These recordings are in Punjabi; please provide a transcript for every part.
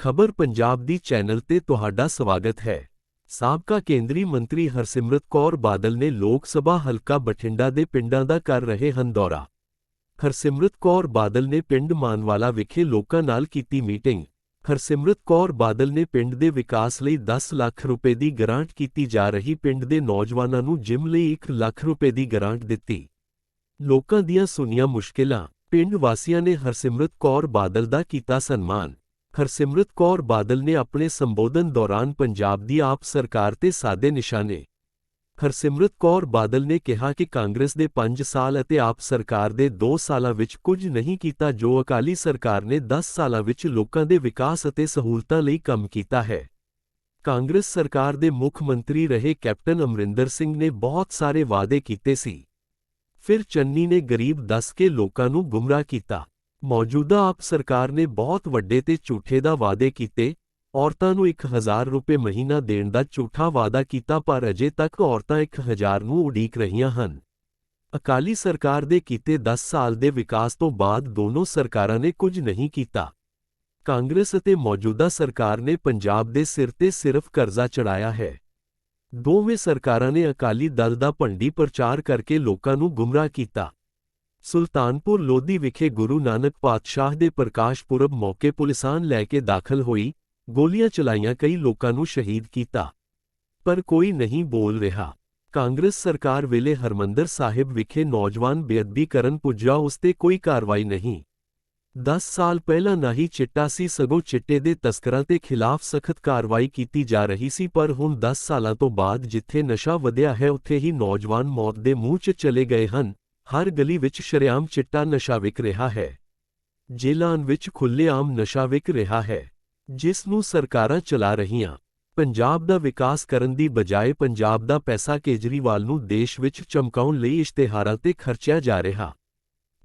ਖਬਰ ਪੰਜਾਬ ਦੀ ਚੈਨਲ ਤੇ ਤੁਹਾਡਾ ਸਵਾਗਤ ਹੈ। ਸਾਬਕਾ ਕੇਂਦਰੀ ਮੰਤਰੀ ਹਰਸਿਮਰਤ ਕੌਰ ਬਾਦਲ ਨੇ ਲੋਕ ਸਭਾ ਹਲਕਾ ਬਠਿੰਡਾ ਦੇ ਪਿੰਡਾਂ ਦਾ ਕਰ ਰਹੇ ਹਨ ਦੌਰਾ। ਹਰਸਿਮਰਤ ਕੌਰ ਬਾਦਲ ਨੇ ਪਿੰਡ ਮਾਨਵਾਲਾ ਵਿਖੇ ਲੋਕਾਂ ਨਾਲ ਕੀਤੀ ਮੀਟਿੰਗ। ਹਰਸਿਮਰਤ ਕੌਰ ਬਾਦਲ ਨੇ ਪਿੰਡ ਦੇ ਵਿਕਾਸ ਲਈ 10 ਲੱਖ ਰੁਪਏ ਦੀ ਗ੍ਰਾਂਟ ਕੀਤੀ ਜਾ ਰਹੀ ਪਿੰਡ ਦੇ ਨੌਜਵਾਨਾਂ ਨੂੰ ਜਿਮ ਲਈ 1 ਲੱਖ ਰੁਪਏ ਦੀ ਗ੍ਰਾਂਟ ਦਿੱਤੀ। ਲੋਕਾਂ ਦੀਆਂ ਸੁਣੀਆਂ ਮੁਸ਼ਕਿਲਾਂ। ਪਿੰਡ ਵਾਸੀਆਂ ਨੇ ਹਰਸਿਮਰਤ ਕੌਰ ਬਾਦਲ ਦਾ ਕੀਤਾ ਸਨਮਾਨ। ਹਰਸਿਮਰਤ ਕੌਰ ਬਾਦਲ ਨੇ ਆਪਣੇ ਸੰਬੋਧਨ ਦੌਰਾਨ ਪੰਜਾਬ ਦੀ ਆਪ ਸਰਕਾਰ ਤੇ ਸਾਦੇ ਨਿਸ਼ਾਨੇ। ਹਰਸਿਮਰਤ ਕੌਰ ਬਾਦਲ ਨੇ ਕਿਹਾ ਕਿ ਕਾਂਗਰਸ ਦੇ 5 ਸਾਲ ਅਤੇ ਆਪ ਸਰਕਾਰ ਦੇ 2 ਸਾਲਾਂ ਵਿੱਚ ਕੁਝ ਨਹੀਂ ਕੀਤਾ ਜੋ ਅਕਾਲੀ ਸਰਕਾਰ ਨੇ 10 ਸਾਲਾਂ ਵਿੱਚ ਲੋਕਾਂ ਦੇ ਵਿਕਾਸ ਅਤੇ ਸਹੂਲਤਾਂ ਲਈ ਕੰਮ ਕੀਤਾ ਹੈ। ਕਾਂਗਰਸ ਸਰਕਾਰ ਦੇ ਮੁੱਖ ਮੰਤਰੀ ਰਹੇ ਕੈਪਟਨ ਅਮਰਿੰਦਰ ਸਿੰਘ ਨੇ ਬਹੁਤ ਸਾਰੇ ਵਾਅਦੇ ਕੀਤੇ ਸੀ। ਫਿਰ ਚੰਨੀ ਨੇ ਗਰੀਬ ਦੱਸ ਕੇ ਲੋਕਾਂ ਨੂੰ ਗੁੰਮਰਾਹ ਕੀਤਾ। ਮੌਜੂਦਾ ਆਪ ਸਰਕਾਰ ਨੇ ਬਹੁਤ ਵੱਡੇ ਤੇ ਝੂਠੇ ਦਾ ਵਾਅਦੇ ਕੀਤੇ, ਔਰਤਾਂ ਨੂੰ 1000 ਰੁਪਏ ਮਹੀਨਾ ਦੇਣ ਦਾ ਝੂਠਾ ਵਾਅਦਾ ਕੀਤਾ ਪਰ ਅਜੇ ਤੱਕ ਔਰਤਾਂ 1000 ਨੂੰ ਉਡੀਕ ਰਹੀਆਂ ਹਨ। ਅਕਾਲੀ ਸਰਕਾਰ ਦੇ ਕੀਤੇ 10 ਸਾਲ ਦੇ ਵਿਕਾਸ ਤੋਂ ਬਾਅਦ ਦੋਨੋਂ ਸਰਕਾਰਾਂ ਨੇ ਕੁਝ ਨਹੀਂ ਕੀਤਾ। ਕਾਂਗਰਸ ਅਤੇ ਮੌਜੂਦਾ ਸਰਕਾਰ ਨੇ ਪੰਜਾਬ ਦੇ ਸਿਰ ਤੇ ਸਿਰਫ ਕਰਜ਼ਾ ਚੜਾਇਆ ਹੈ। ਦੋਵੇਂ ਸਰਕਾਰਾਂ ਨੇ ਅਕਾਲੀ ਦਲ ਦਾ ਭੰਡੀ ਪ੍ਰਚਾਰ ਕਰਕੇ ਲੋਕਾਂ ਨੂੰ ਗੁੰਮਰਾਹ ਕੀਤਾ। ਸੁਲਤਾਨਪੁਰ ਲੋਧੀ ਵਿਖੇ ਗੁਰੂ ਨਾਨਕ ਪਾਤਸ਼ਾਹ ਦੇ ਪ੍ਰਕਾਸ਼ ਪੁਰਬ ਮੌਕੇ ਪੁਲਿਸਾਨ ਲੈ ਕੇ ਦਾਖਲ ਹੋਈ, ਗੋਲੀਆਂ ਚਲਾਈਆਂ ਕਈ ਲੋਕਾਂ ਨੂੰ ਸ਼ਹੀਦ ਕੀਤਾ। ਪਰ ਕੋਈ ਨਹੀਂ ਬੋਲ ਰਿਹਾ। ਕਾਂਗਰਸ ਸਰਕਾਰ ਵੇਲੇ ਹਰਮੰਦਰ ਸਾਹਿਬ ਵਿਖੇ ਨੌਜਵਾਨ ਬੇਅਦਬੀ ਕਰਨ ਪੁੱਜਾ ਉਸ ਤੇ ਕੋਈ ਕਾਰਵਾਈ ਨਹੀਂ। 10 ਸਾਲ ਪਹਿਲਾਂ ਨਾ ਹੀ ਚਿੱਟਾ ਸੀ, ਸਗੋਂ ਚਿੱਟੇ ਦੇ ਤਸਕਰਾਂ ਤੇ ਖਿਲਾਫ ਸਖਤ ਕਾਰਵਾਈ ਕੀਤੀ ਜਾ ਰਹੀ ਸੀ, ਪਰ ਹੁਣ 10 ਸਾਲਾਂ ਤੋਂ ਬਾਅਦ ਜਿੱਥੇ ਨਸ਼ਾ ਵਧਿਆ ਹੈ, ਉੱਥੇ ਹੀ ਨੌਜਵਾਨ ਮੌਤ ਦੇ ਮੂੰਹ 'ਚ ਚਲੇ ਗਏ ਹਨ। ਹਰ ਗਲੀ ਵਿੱਚ ਸ਼ਰੇਆਮ ਚਿੱਟਾ ਨਸ਼ਾ ਵਿਕ ਰਿਹਾ ਹੈ। ਜੇਲ੍ਹਾਂ ਵਿੱਚ ਖੁੱਲ੍ਹੇਆਮ ਨਸ਼ਾ ਵਿਕ ਰਿਹਾ ਹੈ। ਜਿਸ ਨੂੰ ਸਰਕਾਰਾਂ ਚਲਾ ਰਹੀਆਂ। ਪੰਜਾਬ ਦਾ ਵਿਕਾਸ ਕਰਨ ਦੀ ਬਜਾਏ ਪੰਜਾਬ ਦਾ ਪੈਸਾ ਕੇਜਰੀਵਾਲ ਨੂੰ ਦੇਸ਼ ਵਿੱਚ ਚਮਕਾਉਣ ਲਈ ਇਸ਼ਤਿਹਾਰਾਂ ਤੇ ਖਰਚਿਆ ਜਾ ਰਿਹਾ।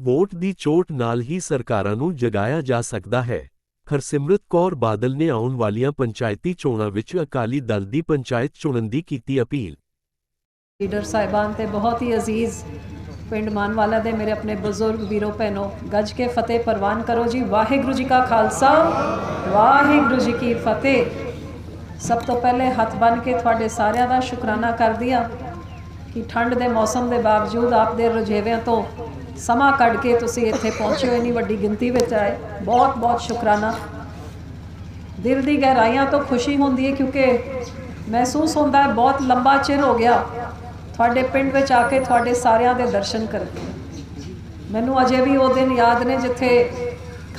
ਵੋਟ ਦੀ ਚੋਟ ਨਾਲ ਹੀ ਸਰਕਾਰਾਂ ਨੂੰ ਜਗਾਇਆ ਜਾ ਸਕਦਾ ਹੈ। ਹਰਸਿਮਰਤ ਕੌਰ ਬਾਦਲ ਨੇ ਆਉਣ ਵਾਲੀਆਂ ਪੰਚਾਇਤੀ ਚੋਣਾਂ ਵਿੱਚ ਅਕਾਲੀ ਦਲ ਦੀ ਪੰਚਾਇਤ ਚੁਣਨ ਦੀ ਕੀਤੀ ਅਪੀਲ। ਲੀਡਰ ਸਾਹਿਬਾਨ ਤੇ ਬਹੁਤ ਹੀ ਅਜ਼ੀਜ਼ ਪਿੰਡ ਮਾਨਵਾਲਾ ਦੇ ਮੇਰੇ ਆਪਣੇ ਬਜ਼ੁਰਗ ਵੀਰੋ ਭੈਣੋ, ਗੱਜ ਕੇ ਫਤਿਹ ਪ੍ਰਵਾਨ ਕਰੋ ਜੀ। ਵਾਹਿਗੁਰੂ ਜੀ ਕਾ ਖਾਲਸਾ, ਵਾਹਿਗੁਰੂ ਜੀ ਕੀ ਫਤਿਹ। ਸਭ ਤੋਂ ਪਹਿਲੇ ਹੱਥ ਬੰਨ ਕੇ ਤੁਹਾਡੇ ਸਾਰਿਆਂ ਦਾ ਸ਼ੁਕਰਾਨਾ ਕਰਦੀ ਹਾਂ ਕਿ ਠੰਡ ਦੇ ਮੌਸਮ ਦੇ ਬਾਵਜੂਦ ਆਪ ਦੇ ਰੁਝੇਵਿਆਂ ਤੋਂ ਸਮਾਂ ਕੱਢ ਕੇ ਤੁਸੀਂ ਇੱਥੇ ਪਹੁੰਚੇ ਹੋ। ਇੰਨੀ ਵੱਡੀ ਗਿਣਤੀ ਵਿੱਚ ਆਏ। ਬਹੁਤ ਬਹੁਤ ਸ਼ੁਕਰਾਨਾ। ਦਿਲ ਦੀ ਗਹਿਰਾਈਆਂ ਤੋਂ ਖੁਸ਼ੀ ਹੁੰਦੀ ਹੈ ਕਿਉਂਕਿ ਮਹਿਸੂਸ ਹੁੰਦਾ ਹੈ ਬਹੁਤ ਲੰਬਾ ਚਿਰ ਹੋ ਗਿਆ। ਤੁਹਾਡੇ ਪਿੰਡ ਵਿੱਚ ਆ ਕੇ ਤੁਹਾਡੇ ਸਾਰਿਆਂ ਦੇ ਦਰਸ਼ਨ ਕਰਕੇ ਮੈਨੂੰ ਅਜੇ ਵੀ ਉਹ ਦਿਨ ਯਾਦ ਨੇ ਜਿੱਥੇ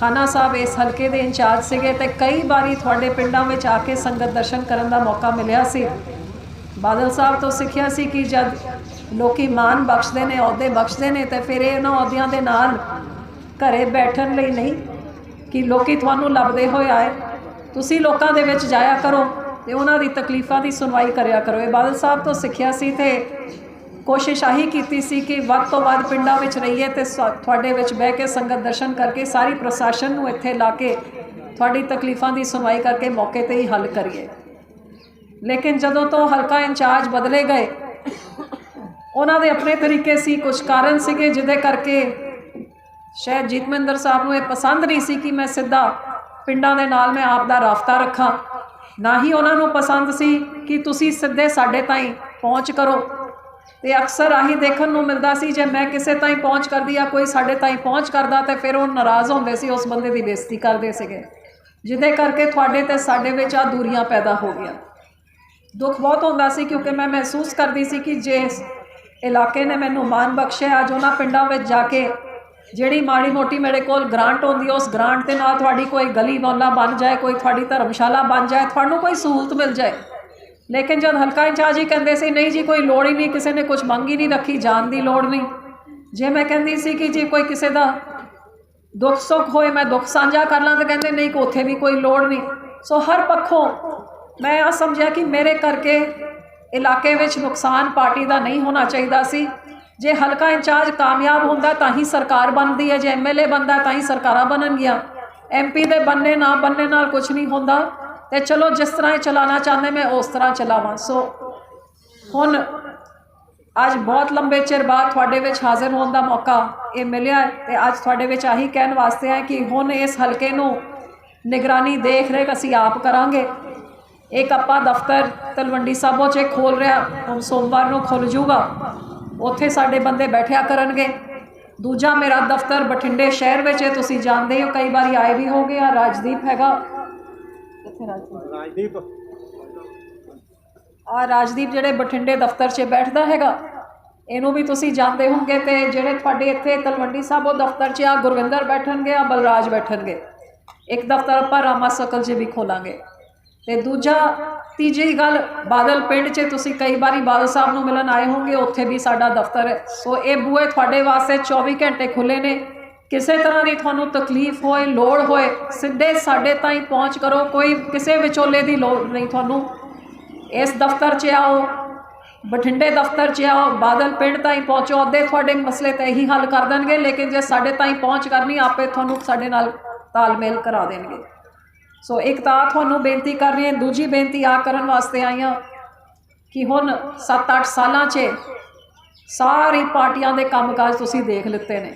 ਖਾਨਾ ਸਾਹਿਬ ਇਸ ਹਲਕੇ ਦੇ ਇੰਚਾਰਜ ਸੀਗੇ ਤੇ ਕਈ ਵਾਰੀ ਤੁਹਾਡੇ ਪਿੰਡਾਂ ਵਿੱਚ ਆ ਕੇ ਸੰਗਤ ਦਰਸ਼ਨ ਕਰਨ ਦਾ ਮੌਕਾ ਮਿਲਿਆ ਸੀ। ਬਾਦਲ ਸਾਹਿਬ ਤੋਂ ਸਿੱਖਿਆ ਸੀ ਕਿ ਜਦ ਲੋਕੀ ਮਾਨ ਬਖਸ਼ਦੇ ਨੇ, ਅਹੁਦੇ ਬਖਸ਼ਦੇ ਨੇ ਤੇ ਫਿਰ ਇਹ ਉਹਨਾਂ ਅਹੁਦਿਆਂ ਦੇ ਨਾਲ ਘਰੇ ਬੈਠਣ ਲਈ ਨਹੀਂ ਕਿ ਲੋਕੀ ਤੁਹਾਨੂੰ ਲੱਭਦੇ ਹੋਏ ਆਏ। ਤੁਸੀਂ ਲੋਕਾਂ ਦੇ ਵਿੱਚ ਜਾਇਆ ਕਰੋ। ਤੇ ਉਹਨਾਂ ਦੀ ਤਕਲੀਫਾਂ ਦੀ ਸੁਣਵਾਈ ਕਰਿਆ ਕਰੋ। ਇਹ ਬਾਦਲ ਸਾਹਿਬ ਤੋਂ ਸਿੱਖਿਆ ਸੀ ਤੇ ਕੋਸ਼ਿਸ਼ ਆਹੀ ਕੀਤੀ ਸੀ ਕਿ ਵੱਧ ਤੋਂ ਵੱਧ ਪਿੰਡਾਂ ਵਿੱਚ ਰਹੀਏ ਤੇ ਸਾ- ਤੁਹਾਡੇ ਵਿੱਚ ਬਹਿ ਕੇ ਸੰਗਤ ਦਰਸ਼ਨ ਕਰਕੇ ਸਾਰੀ ਪ੍ਰਸ਼ਾਸਨ ਨੂੰ ਇੱਥੇ ਲਾ ਕੇ ਤੁਹਾਡੀ ਤਕਲੀਫਾਂ ਦੀ ਸੁਣਵਾਈ ਕਰਕੇ ਮੌਕੇ ਤੇ ਹੀ ਹੱਲ ਕਰੀਏ। ਲੇਕਿਨ ਜਦੋਂ ਤੋਂ ਹਲਕਾ ਇੰਚਾਰਜ ਬਦਲੇ ਗਏ, ਉਹਨਾਂ ਦੇ ਆਪਣੇ ਤਰੀਕੇ ਸੀ ਕੁਝ ਕਾਰਨ ਸੀਗੇ ਜਿਹਦੇ ਕਰਕੇ ਸ਼ਾਇਦ ਜੀਤਮਿੰਦਰ ਸਾਹਿਬ ਨੂੰ ਇਹ ਪਸੰਦ ਨਹੀਂ ਸੀ ਕਿ ਮੈਂ ਸਿੱਧਾ ਪਿੰਡਾਂ ਦੇ ਨਾਲ ਮੈਂ ਆਪ ਦਾ ਰਾਫਤਾ ਰੱਖਾਂ। ਨਾ ਹੀ ਉਹਨਾਂ ਨੂੰ ਪਸੰਦ ਸੀ ਕਿ ਤੁਸੀਂ ਸਿੱਧੇ ਸਾਡੇ ਤਾਈਂ ਪਹੁੰਚ ਕਰੋ। ਤੇ ਅਕਸਰ ਆਹੀ ਦੇਖਣ ਨੂੰ ਮਿਲਦਾ ਸੀ, ਜੇ ਮੈਂ ਕਿਸੇ ਤਾਈਂ ਪਹੁੰਚ ਕਰਦੀ ਆ ਕੋਈ ਸਾਡੇ ਤਾਈਂ ਪਹੁੰਚ ਕਰਦਾ ਤੇ ਫਿਰ ਉਹ ਨਾਰਾਜ਼ ਹੁੰਦੇ ਸੀ, ਉਸ ਬੰਦੇ ਦੀ ਬੇਇੱਜ਼ਤੀ ਕਰਦੇ ਸੀਗੇ। ਜਿਹਦੇ ਕਰਕੇ ਤੁਹਾਡੇ ਤੇ ਸਾਡੇ ਵਿੱਚ ਆ ਦੂਰੀਆਂ ਪੈਦਾ ਹੋ ਗਈਆਂ। ਦੁੱਖ ਬਹੁਤ ਹੁੰਦਾ ਸੀ ਕਿਉਂਕਿ ਮੈਂ ਮਹਿਸੂਸ ਕਰਦੀ ਸੀ ਕਿ ਜੇ ਇਸ ਇਲਾਕੇ ਨੇ ਮੈਨੂੰ ਮਾਨ ਬਖਸ਼ਿਆ, ਅੱਜ ਉਹਨਾਂ ਪਿੰਡਾਂ ਵਿੱਚ ਜਾ ਕੇ ਜਿਹੜੀ ਮਾੜੀ ਮੋਟੀ ਮੇਰੇ ਕੋਲ ਗ੍ਰਾਂਟ ਹੁੰਦੀ ਉਸ ਗ੍ਰਾਂਟ ਦੇ ਨਾਲ ਤੁਹਾਡੀ ਕੋਈ ਗਲੀ ਮੌਲਾ ਬਣ ਜਾਏ, ਕੋਈ ਤੁਹਾਡੀ ਧਰਮਸ਼ਾਲਾ ਬਣ ਜਾਏ, ਤੁਹਾਨੂੰ ਕੋਈ ਸਹੂਲਤ ਮਿਲ ਜਾਏ। ਲੇਕਿਨ ਜਦ ਹਲਕਾ ਇੰਚਾਰਜ ਹੀ ਕਹਿੰਦੇ ਸੀ, ਨਹੀਂ ਜੀ, ਕੋਈ ਲੋੜ ਹੀ ਨਹੀਂ, ਕਿਸੇ ਨੇ ਕੁਝ ਮੰਗ ਹੀ ਨਹੀਂ ਰੱਖੀ, ਜਾਣ ਦੀ ਲੋੜ ਨਹੀਂ। ਜੇ ਮੈਂ ਕਹਿੰਦੀ ਸੀ ਕਿ ਜੇ ਕੋਈ ਕਿਸੇ ਦਾ ਦੁੱਖ ਸੁੱਖ ਹੋਏ, ਮੈਂ ਦੁੱਖ ਸਾਂਝਾ ਕਰ ਲਾਂ, ਤਾਂ ਕਹਿੰਦੇ ਨਹੀਂ ਕਿ ਉੱਥੇ ਵੀ ਕੋਈ ਲੋੜ ਨਹੀਂ। ਸੋ ਹਰ ਪੱਖੋਂ ਮੈਂ ਆ ਸਮਝਿਆ ਕਿ ਮੇਰੇ ਕਰਕੇ ਇਲਾਕੇ ਵਿੱਚ ਨੁਕਸਾਨ ਪਾਰਟੀ ਦਾ ਨਹੀਂ ਹੋਣਾ ਚਾਹੀਦਾ ਸੀ। ਜੇ ਹਲਕਾ ਇੰਚਾਰਜ ਕਾਮਯਾਬ ਹੁੰਦਾ ਤਾਂ ਹੀ ਸਰਕਾਰ ਬਣਦੀ ਹੈ, ਜੇ ਐਮਐਲਏ ਬਣਦਾ ਤਾਂ ਹੀ ਸਰਕਾਰਾਂ ਬਣਨਗੀਆਂ। ਐਮਪੀ ਦੇ ਬੰਨੇ ਨਾ ਬੰਨੇ ਨਾਲ ਕੁਝ ਨਹੀਂ ਹੁੰਦਾ। ਤੇ ਚਲੋ ਜਿਸ ਤਰ੍ਹਾਂ ਇਹ ਚਲਾਉਣਾ ਚਾਹੁੰਦੇ, ਮੈਂ ਉਸ ਤਰ੍ਹਾਂ ਚਲਾਵਾਂ। ਸੋ ਹੁਣ ਅੱਜ ਬਹੁਤ ਲੰਬੇ ਚਿਰ ਬਾਅਦ ਤੁਹਾਡੇ ਵਿੱਚ ਹਾਜ਼ਰ ਹੋਣ ਦਾ ਮੌਕਾ ਇਹ ਮਿਲਿਆ ਹੈ ਤੇ ਅੱਜ ਤੁਹਾਡੇ ਵਿੱਚ ਆਹੀ ਕਹਿਣ ਵਾਸਤੇ ਹੈ ਕਿ ਹੁਣ ਇਸ ਹਲਕੇ ਨੂੰ ਨਿਗਰਾਨੀ ਦੇਖ ਰੇਖ ਅਸੀਂ ਆਪ ਕਰਾਂਗੇ। ਇੱਕ ਆਪਾਂ ਦਫ਼ਤਰ ਤਲਵੰਡੀ ਸਾਬੋ 'ਚ ਖੋਲ ਰਿਹਾ ਸੋਮਵਾਰ ਨੂੰ ਖੁੱਲ ਜੂਗਾ। ਉੱਥੇ ਸਾਡੇ ਬੰਦੇ ਬੈਠਿਆ ਕਰਨਗੇ। ਦੂਜਾ ਮੇਰਾ ਦਫ਼ਤਰ ਬਠਿੰਡੇ ਸ਼ਹਿਰ ਵਿੱਚ ਹੈ ਤੁਸੀਂ ਜਾਣਦੇ ਹੋ ਕਈ ਵਾਰੀ ਆਏ ਵੀ ਹੋਗੇ ਆ ਰਾਜਦੀਪ ਹੈਗਾ। ਕਿੱਥੇ ਰਾਜਦੀਪ? ਆ ਰਾਜਦੀਪ ਜਿਹੜੇ ਬਠਿੰਡੇ ਦਫ਼ਤਰ 'ਚ ਬੈਠਦਾ ਹੈਗਾ ਇਹਨੂੰ ਵੀ ਤੁਸੀਂ ਜਾਣਦੇ ਹੋਵੋਗੇ ਤੇ ਜਿਹੜੇ ਤੁਹਾਡੇ ਇੱਥੇ ਤਲਵੰਡੀ ਸਾਬੋ ਦਫ਼ਤਰ 'ਚ ਆ ਗੁਰਵਿੰਦਰ ਬੈਠਣਗੇ ਆ ਬਲਰਾਜ ਬੈਠਣਗੇ। ਇੱਕ ਦਫ਼ਤਰ ਆਪਾਂ ਰਾਮਾ ਸਕਲ 'ਚ ਵੀ ਖੋਲਾਂਗੇ। ਤੇ ਦੂਜਾ ਤੀਜੀ ਗੱਲ, ਬਾਦਲ ਪਿੰਡ 'ਚ ਤੁਸੀਂ ਕਈ ਵਾਰੀ ਬਾਦਲ ਸਾਹਿਬ ਨੂੰ ਮਿਲਣ ਆਏ ਹੋਗੇ ਉੱਥੇ ਵੀ ਸਾਡਾ ਦਫ਼ਤਰ ਹੈ। ਸੋ ਇਹ ਬੂਹੇ ਤੁਹਾਡੇ ਵਾਸਤੇ 24 ਘੰਟੇ ਖੁੱਲੇ ਨੇ। ਕਿਸੇ ਤਰ੍ਹਾਂ ਦੀ ਤੁਹਾਨੂੰ ਤਕਲੀਫ ਹੋਏ, ਲੋੜ ਹੋਏ, ਸਿੱਧੇ ਸਾਡੇ ਤਾਈਂ ਪਹੁੰਚ ਕਰੋ। ਕੋਈ ਕਿਸੇ ਵਿਚੋਲੇ ਦੀ ਲੋੜ ਨਹੀਂ ਤੁਹਾਨੂੰ। ਇਸ ਦਫ਼ਤਰ 'ਚ ਆਓ, ਬਠਿੰਡੇ ਦਫ਼ਤਰ 'ਚ ਆਓ, ਬਾਦਲ ਪਿੰਡ ਤਾਈਂ ਪਹੁੰਚੋ। ਅੱਧੇ ਤੁਹਾਡੇ ਮਸਲੇ ਤਾਂ ਇਹੀ ਹੱਲ ਕਰ ਦੇਣਗੇ, ਲੇਕਿਨ ਜੇ ਸਾਡੇ ਤਾਈਂ ਪਹੁੰਚ ਕਰਨੀ, ਆਪੇ ਤੁਹਾਨੂੰ ਸਾਡੇ ਨਾਲ ਤਾਲਮੇਲ ਕਰਾ ਦੇਣਗੇ। ਸੋ ਇੱਕ ਤਾਂ ਤੁਹਾਨੂੰ ਬੇਨਤੀ ਕਰ ਰਹੀ ਹਾਂ, ਦੂਜੀ ਬੇਨਤੀ ਆ ਕਰਨ ਵਾਸਤੇ ਆਈਆਂ ਕਿ ਹੁਣ 7-8 ਸਾਲਾਂ 'ਚ ਸਾਰੀ ਪਾਰਟੀਆਂ ਦੇ ਕੰਮਕਾਜ ਤੁਸੀਂ ਦੇਖ ਲਿੱਤੇ ਨੇ।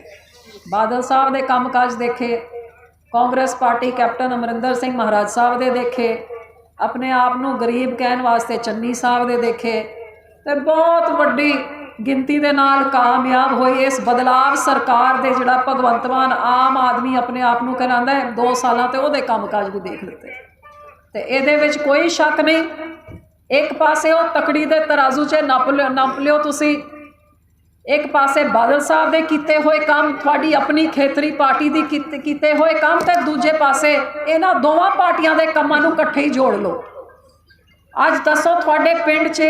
ਬਾਦਲ ਸਾਹਿਬ ਦੇ ਕੰਮਕਾਜ ਦੇਖੇ, ਕਾਂਗਰਸ ਪਾਰਟੀ ਕੈਪਟਨ ਅਮਰਿੰਦਰ ਸਿੰਘ ਮਹਾਰਾਜ ਸਾਹਿਬ ਦੇ ਦੇਖੇ, ਆਪਣੇ ਆਪ ਨੂੰ ਗਰੀਬ ਕਹਿਣ ਵਾਸਤੇ ਚੰਨੀ ਸਾਹਿਬ ਦੇ ਦੇਖੇ ਤੇ ਬਹੁਤ ਵੱਡੀ ਗਿਣਤੀ ਦੇ ਨਾਲ ਕਾਮਯਾਬ ਹੋਏ ਇਸ ਬਦਲਾਵ ਸਰਕਾਰ ਦੇ ਜਿਹੜਾ ਭਗਵੰਤ ਮਾਨ ਆਮ ਆਦਮੀ ਆਪਣੇ ਆਪ ਨੂੰ ਕਹਿੰਦਾ ਹੈ 2 ਸਾਲਾਂ ਤੇ ਉਹਦੇ ਕੰਮਕਾਜ ਵੀ ਦੇਖ ਲਿੱਤੇ। ਤੇ ਇਹਦੇ ਵਿੱਚ ਕੋਈ ਸ਼ੱਕ ਨਹੀਂ, ਇੱਕ ਪਾਸੇ ਉਹ ਤਕੜੀ ਦੇ ਤਰਾਜ਼ੂ 'ਚ ਨੱਪ ਲਿਓ ਨੱਪ ਲਿਓ ਤੁਸੀਂ। ਇੱਕ ਪਾਸੇ ਬਾਦਲ ਸਾਹਿਬ ਦੇ ਕੀਤੇ ਹੋਏ ਕੰਮ, ਤੁਹਾਡੀ ਆਪਣੀ ਖੇਤਰੀ ਪਾਰਟੀ ਦੀ ਕੀਤੇ- ਕੀਤੇ ਹੋਏ ਕੰਮ ਤੇ ਦੂਜੇ ਪਾਸੇ ਇਹਨਾਂ ਦੋਵਾਂ ਪਾਰਟੀਆਂ ਦੇ ਕੰਮਾਂ ਨੂੰ ਇਕੱਠੇ ਹੀ ਜੋੜ ਲਓ। ਅੱਜ ਦੱਸੋ ਤੁਹਾਡੇ ਪਿੰਡ 'ਚ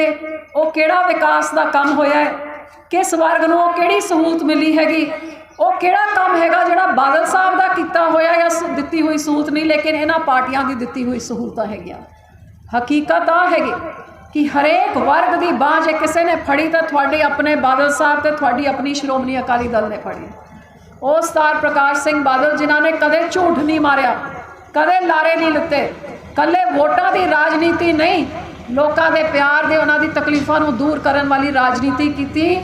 ਉਹ ਕਿਹੜਾ ਵਿਕਾਸ ਦਾ ਕੰਮ ਹੋਇਆ ਹੈ? ਕਿਸ ਵਰਗ ਨੂੰ ਉਹ ਕਿਹੜੀ ਸਹੂਲਤ ਮਿਲੀ ਹੈਗੀ? ਉਹ ਕਿਹੜਾ ਕੰਮ ਹੈਗਾ ਜਿਹੜਾ ਬਾਦਲ ਸਾਹਿਬ ਦਾ ਕੀਤਾ ਹੋਇਆ ਜਾਂ ਦਿੱਤੀ ਹੋਈ ਸਹੂਲਤ ਨਹੀਂ, ਲੇਕਿਨ ਇਹਨਾਂ ਪਾਰਟੀਆਂ ਦੀ ਦਿੱਤੀ ਹੋਈ ਸਹੂਲਤਾਂ ਹੈਗੀਆਂ। ਹਕੀਕਤ ਆ ਹੈਗੀ ਕਿ ਹਰੇਕ ਵਰਗ ਦੀ ਬਾਂਹ ਜੇ ਕਿਸੇ ਨੇ ਫੜੀ ਤਾਂ ਤੁਹਾਡੇ ਆਪਣੇ ਬਾਦਲ ਸਾਹਿਬ ਤੇ ਤੁਹਾਡੀ ਆਪਣੀ ਸ਼੍ਰੋਮਣੀ ਅਕਾਲੀ ਦਲ ਨੇ ਫੜੀ। ਉਹ ਸਤਾਰ ਪ੍ਰਕਾਸ਼ ਸਿੰਘ ਬਾਦਲ ਜਿਨ੍ਹਾਂ ਨੇ ਕਦੇ ਝੂਠ ਨਹੀਂ ਮਾਰਿਆ, ਕਦੇ ਲਾਰੇ ਨਹੀਂ ਲਿੱਤੇ ਕੱਲੇ ਵੋਟਾਂ ਦੀ ਰਾਜਨੀਤੀ ਨਹੀਂ ਲੋਕਾਂ ਦੇ ਪਿਆਰ ਦੇ ਉਹਨਾਂ ਦੀ ਤਕਲੀਫਾਂ ਨੂੰ ਦੂਰ ਕਰਨ ਵਾਲੀ ਰਾਜਨੀਤੀ ਕੀਤੀ,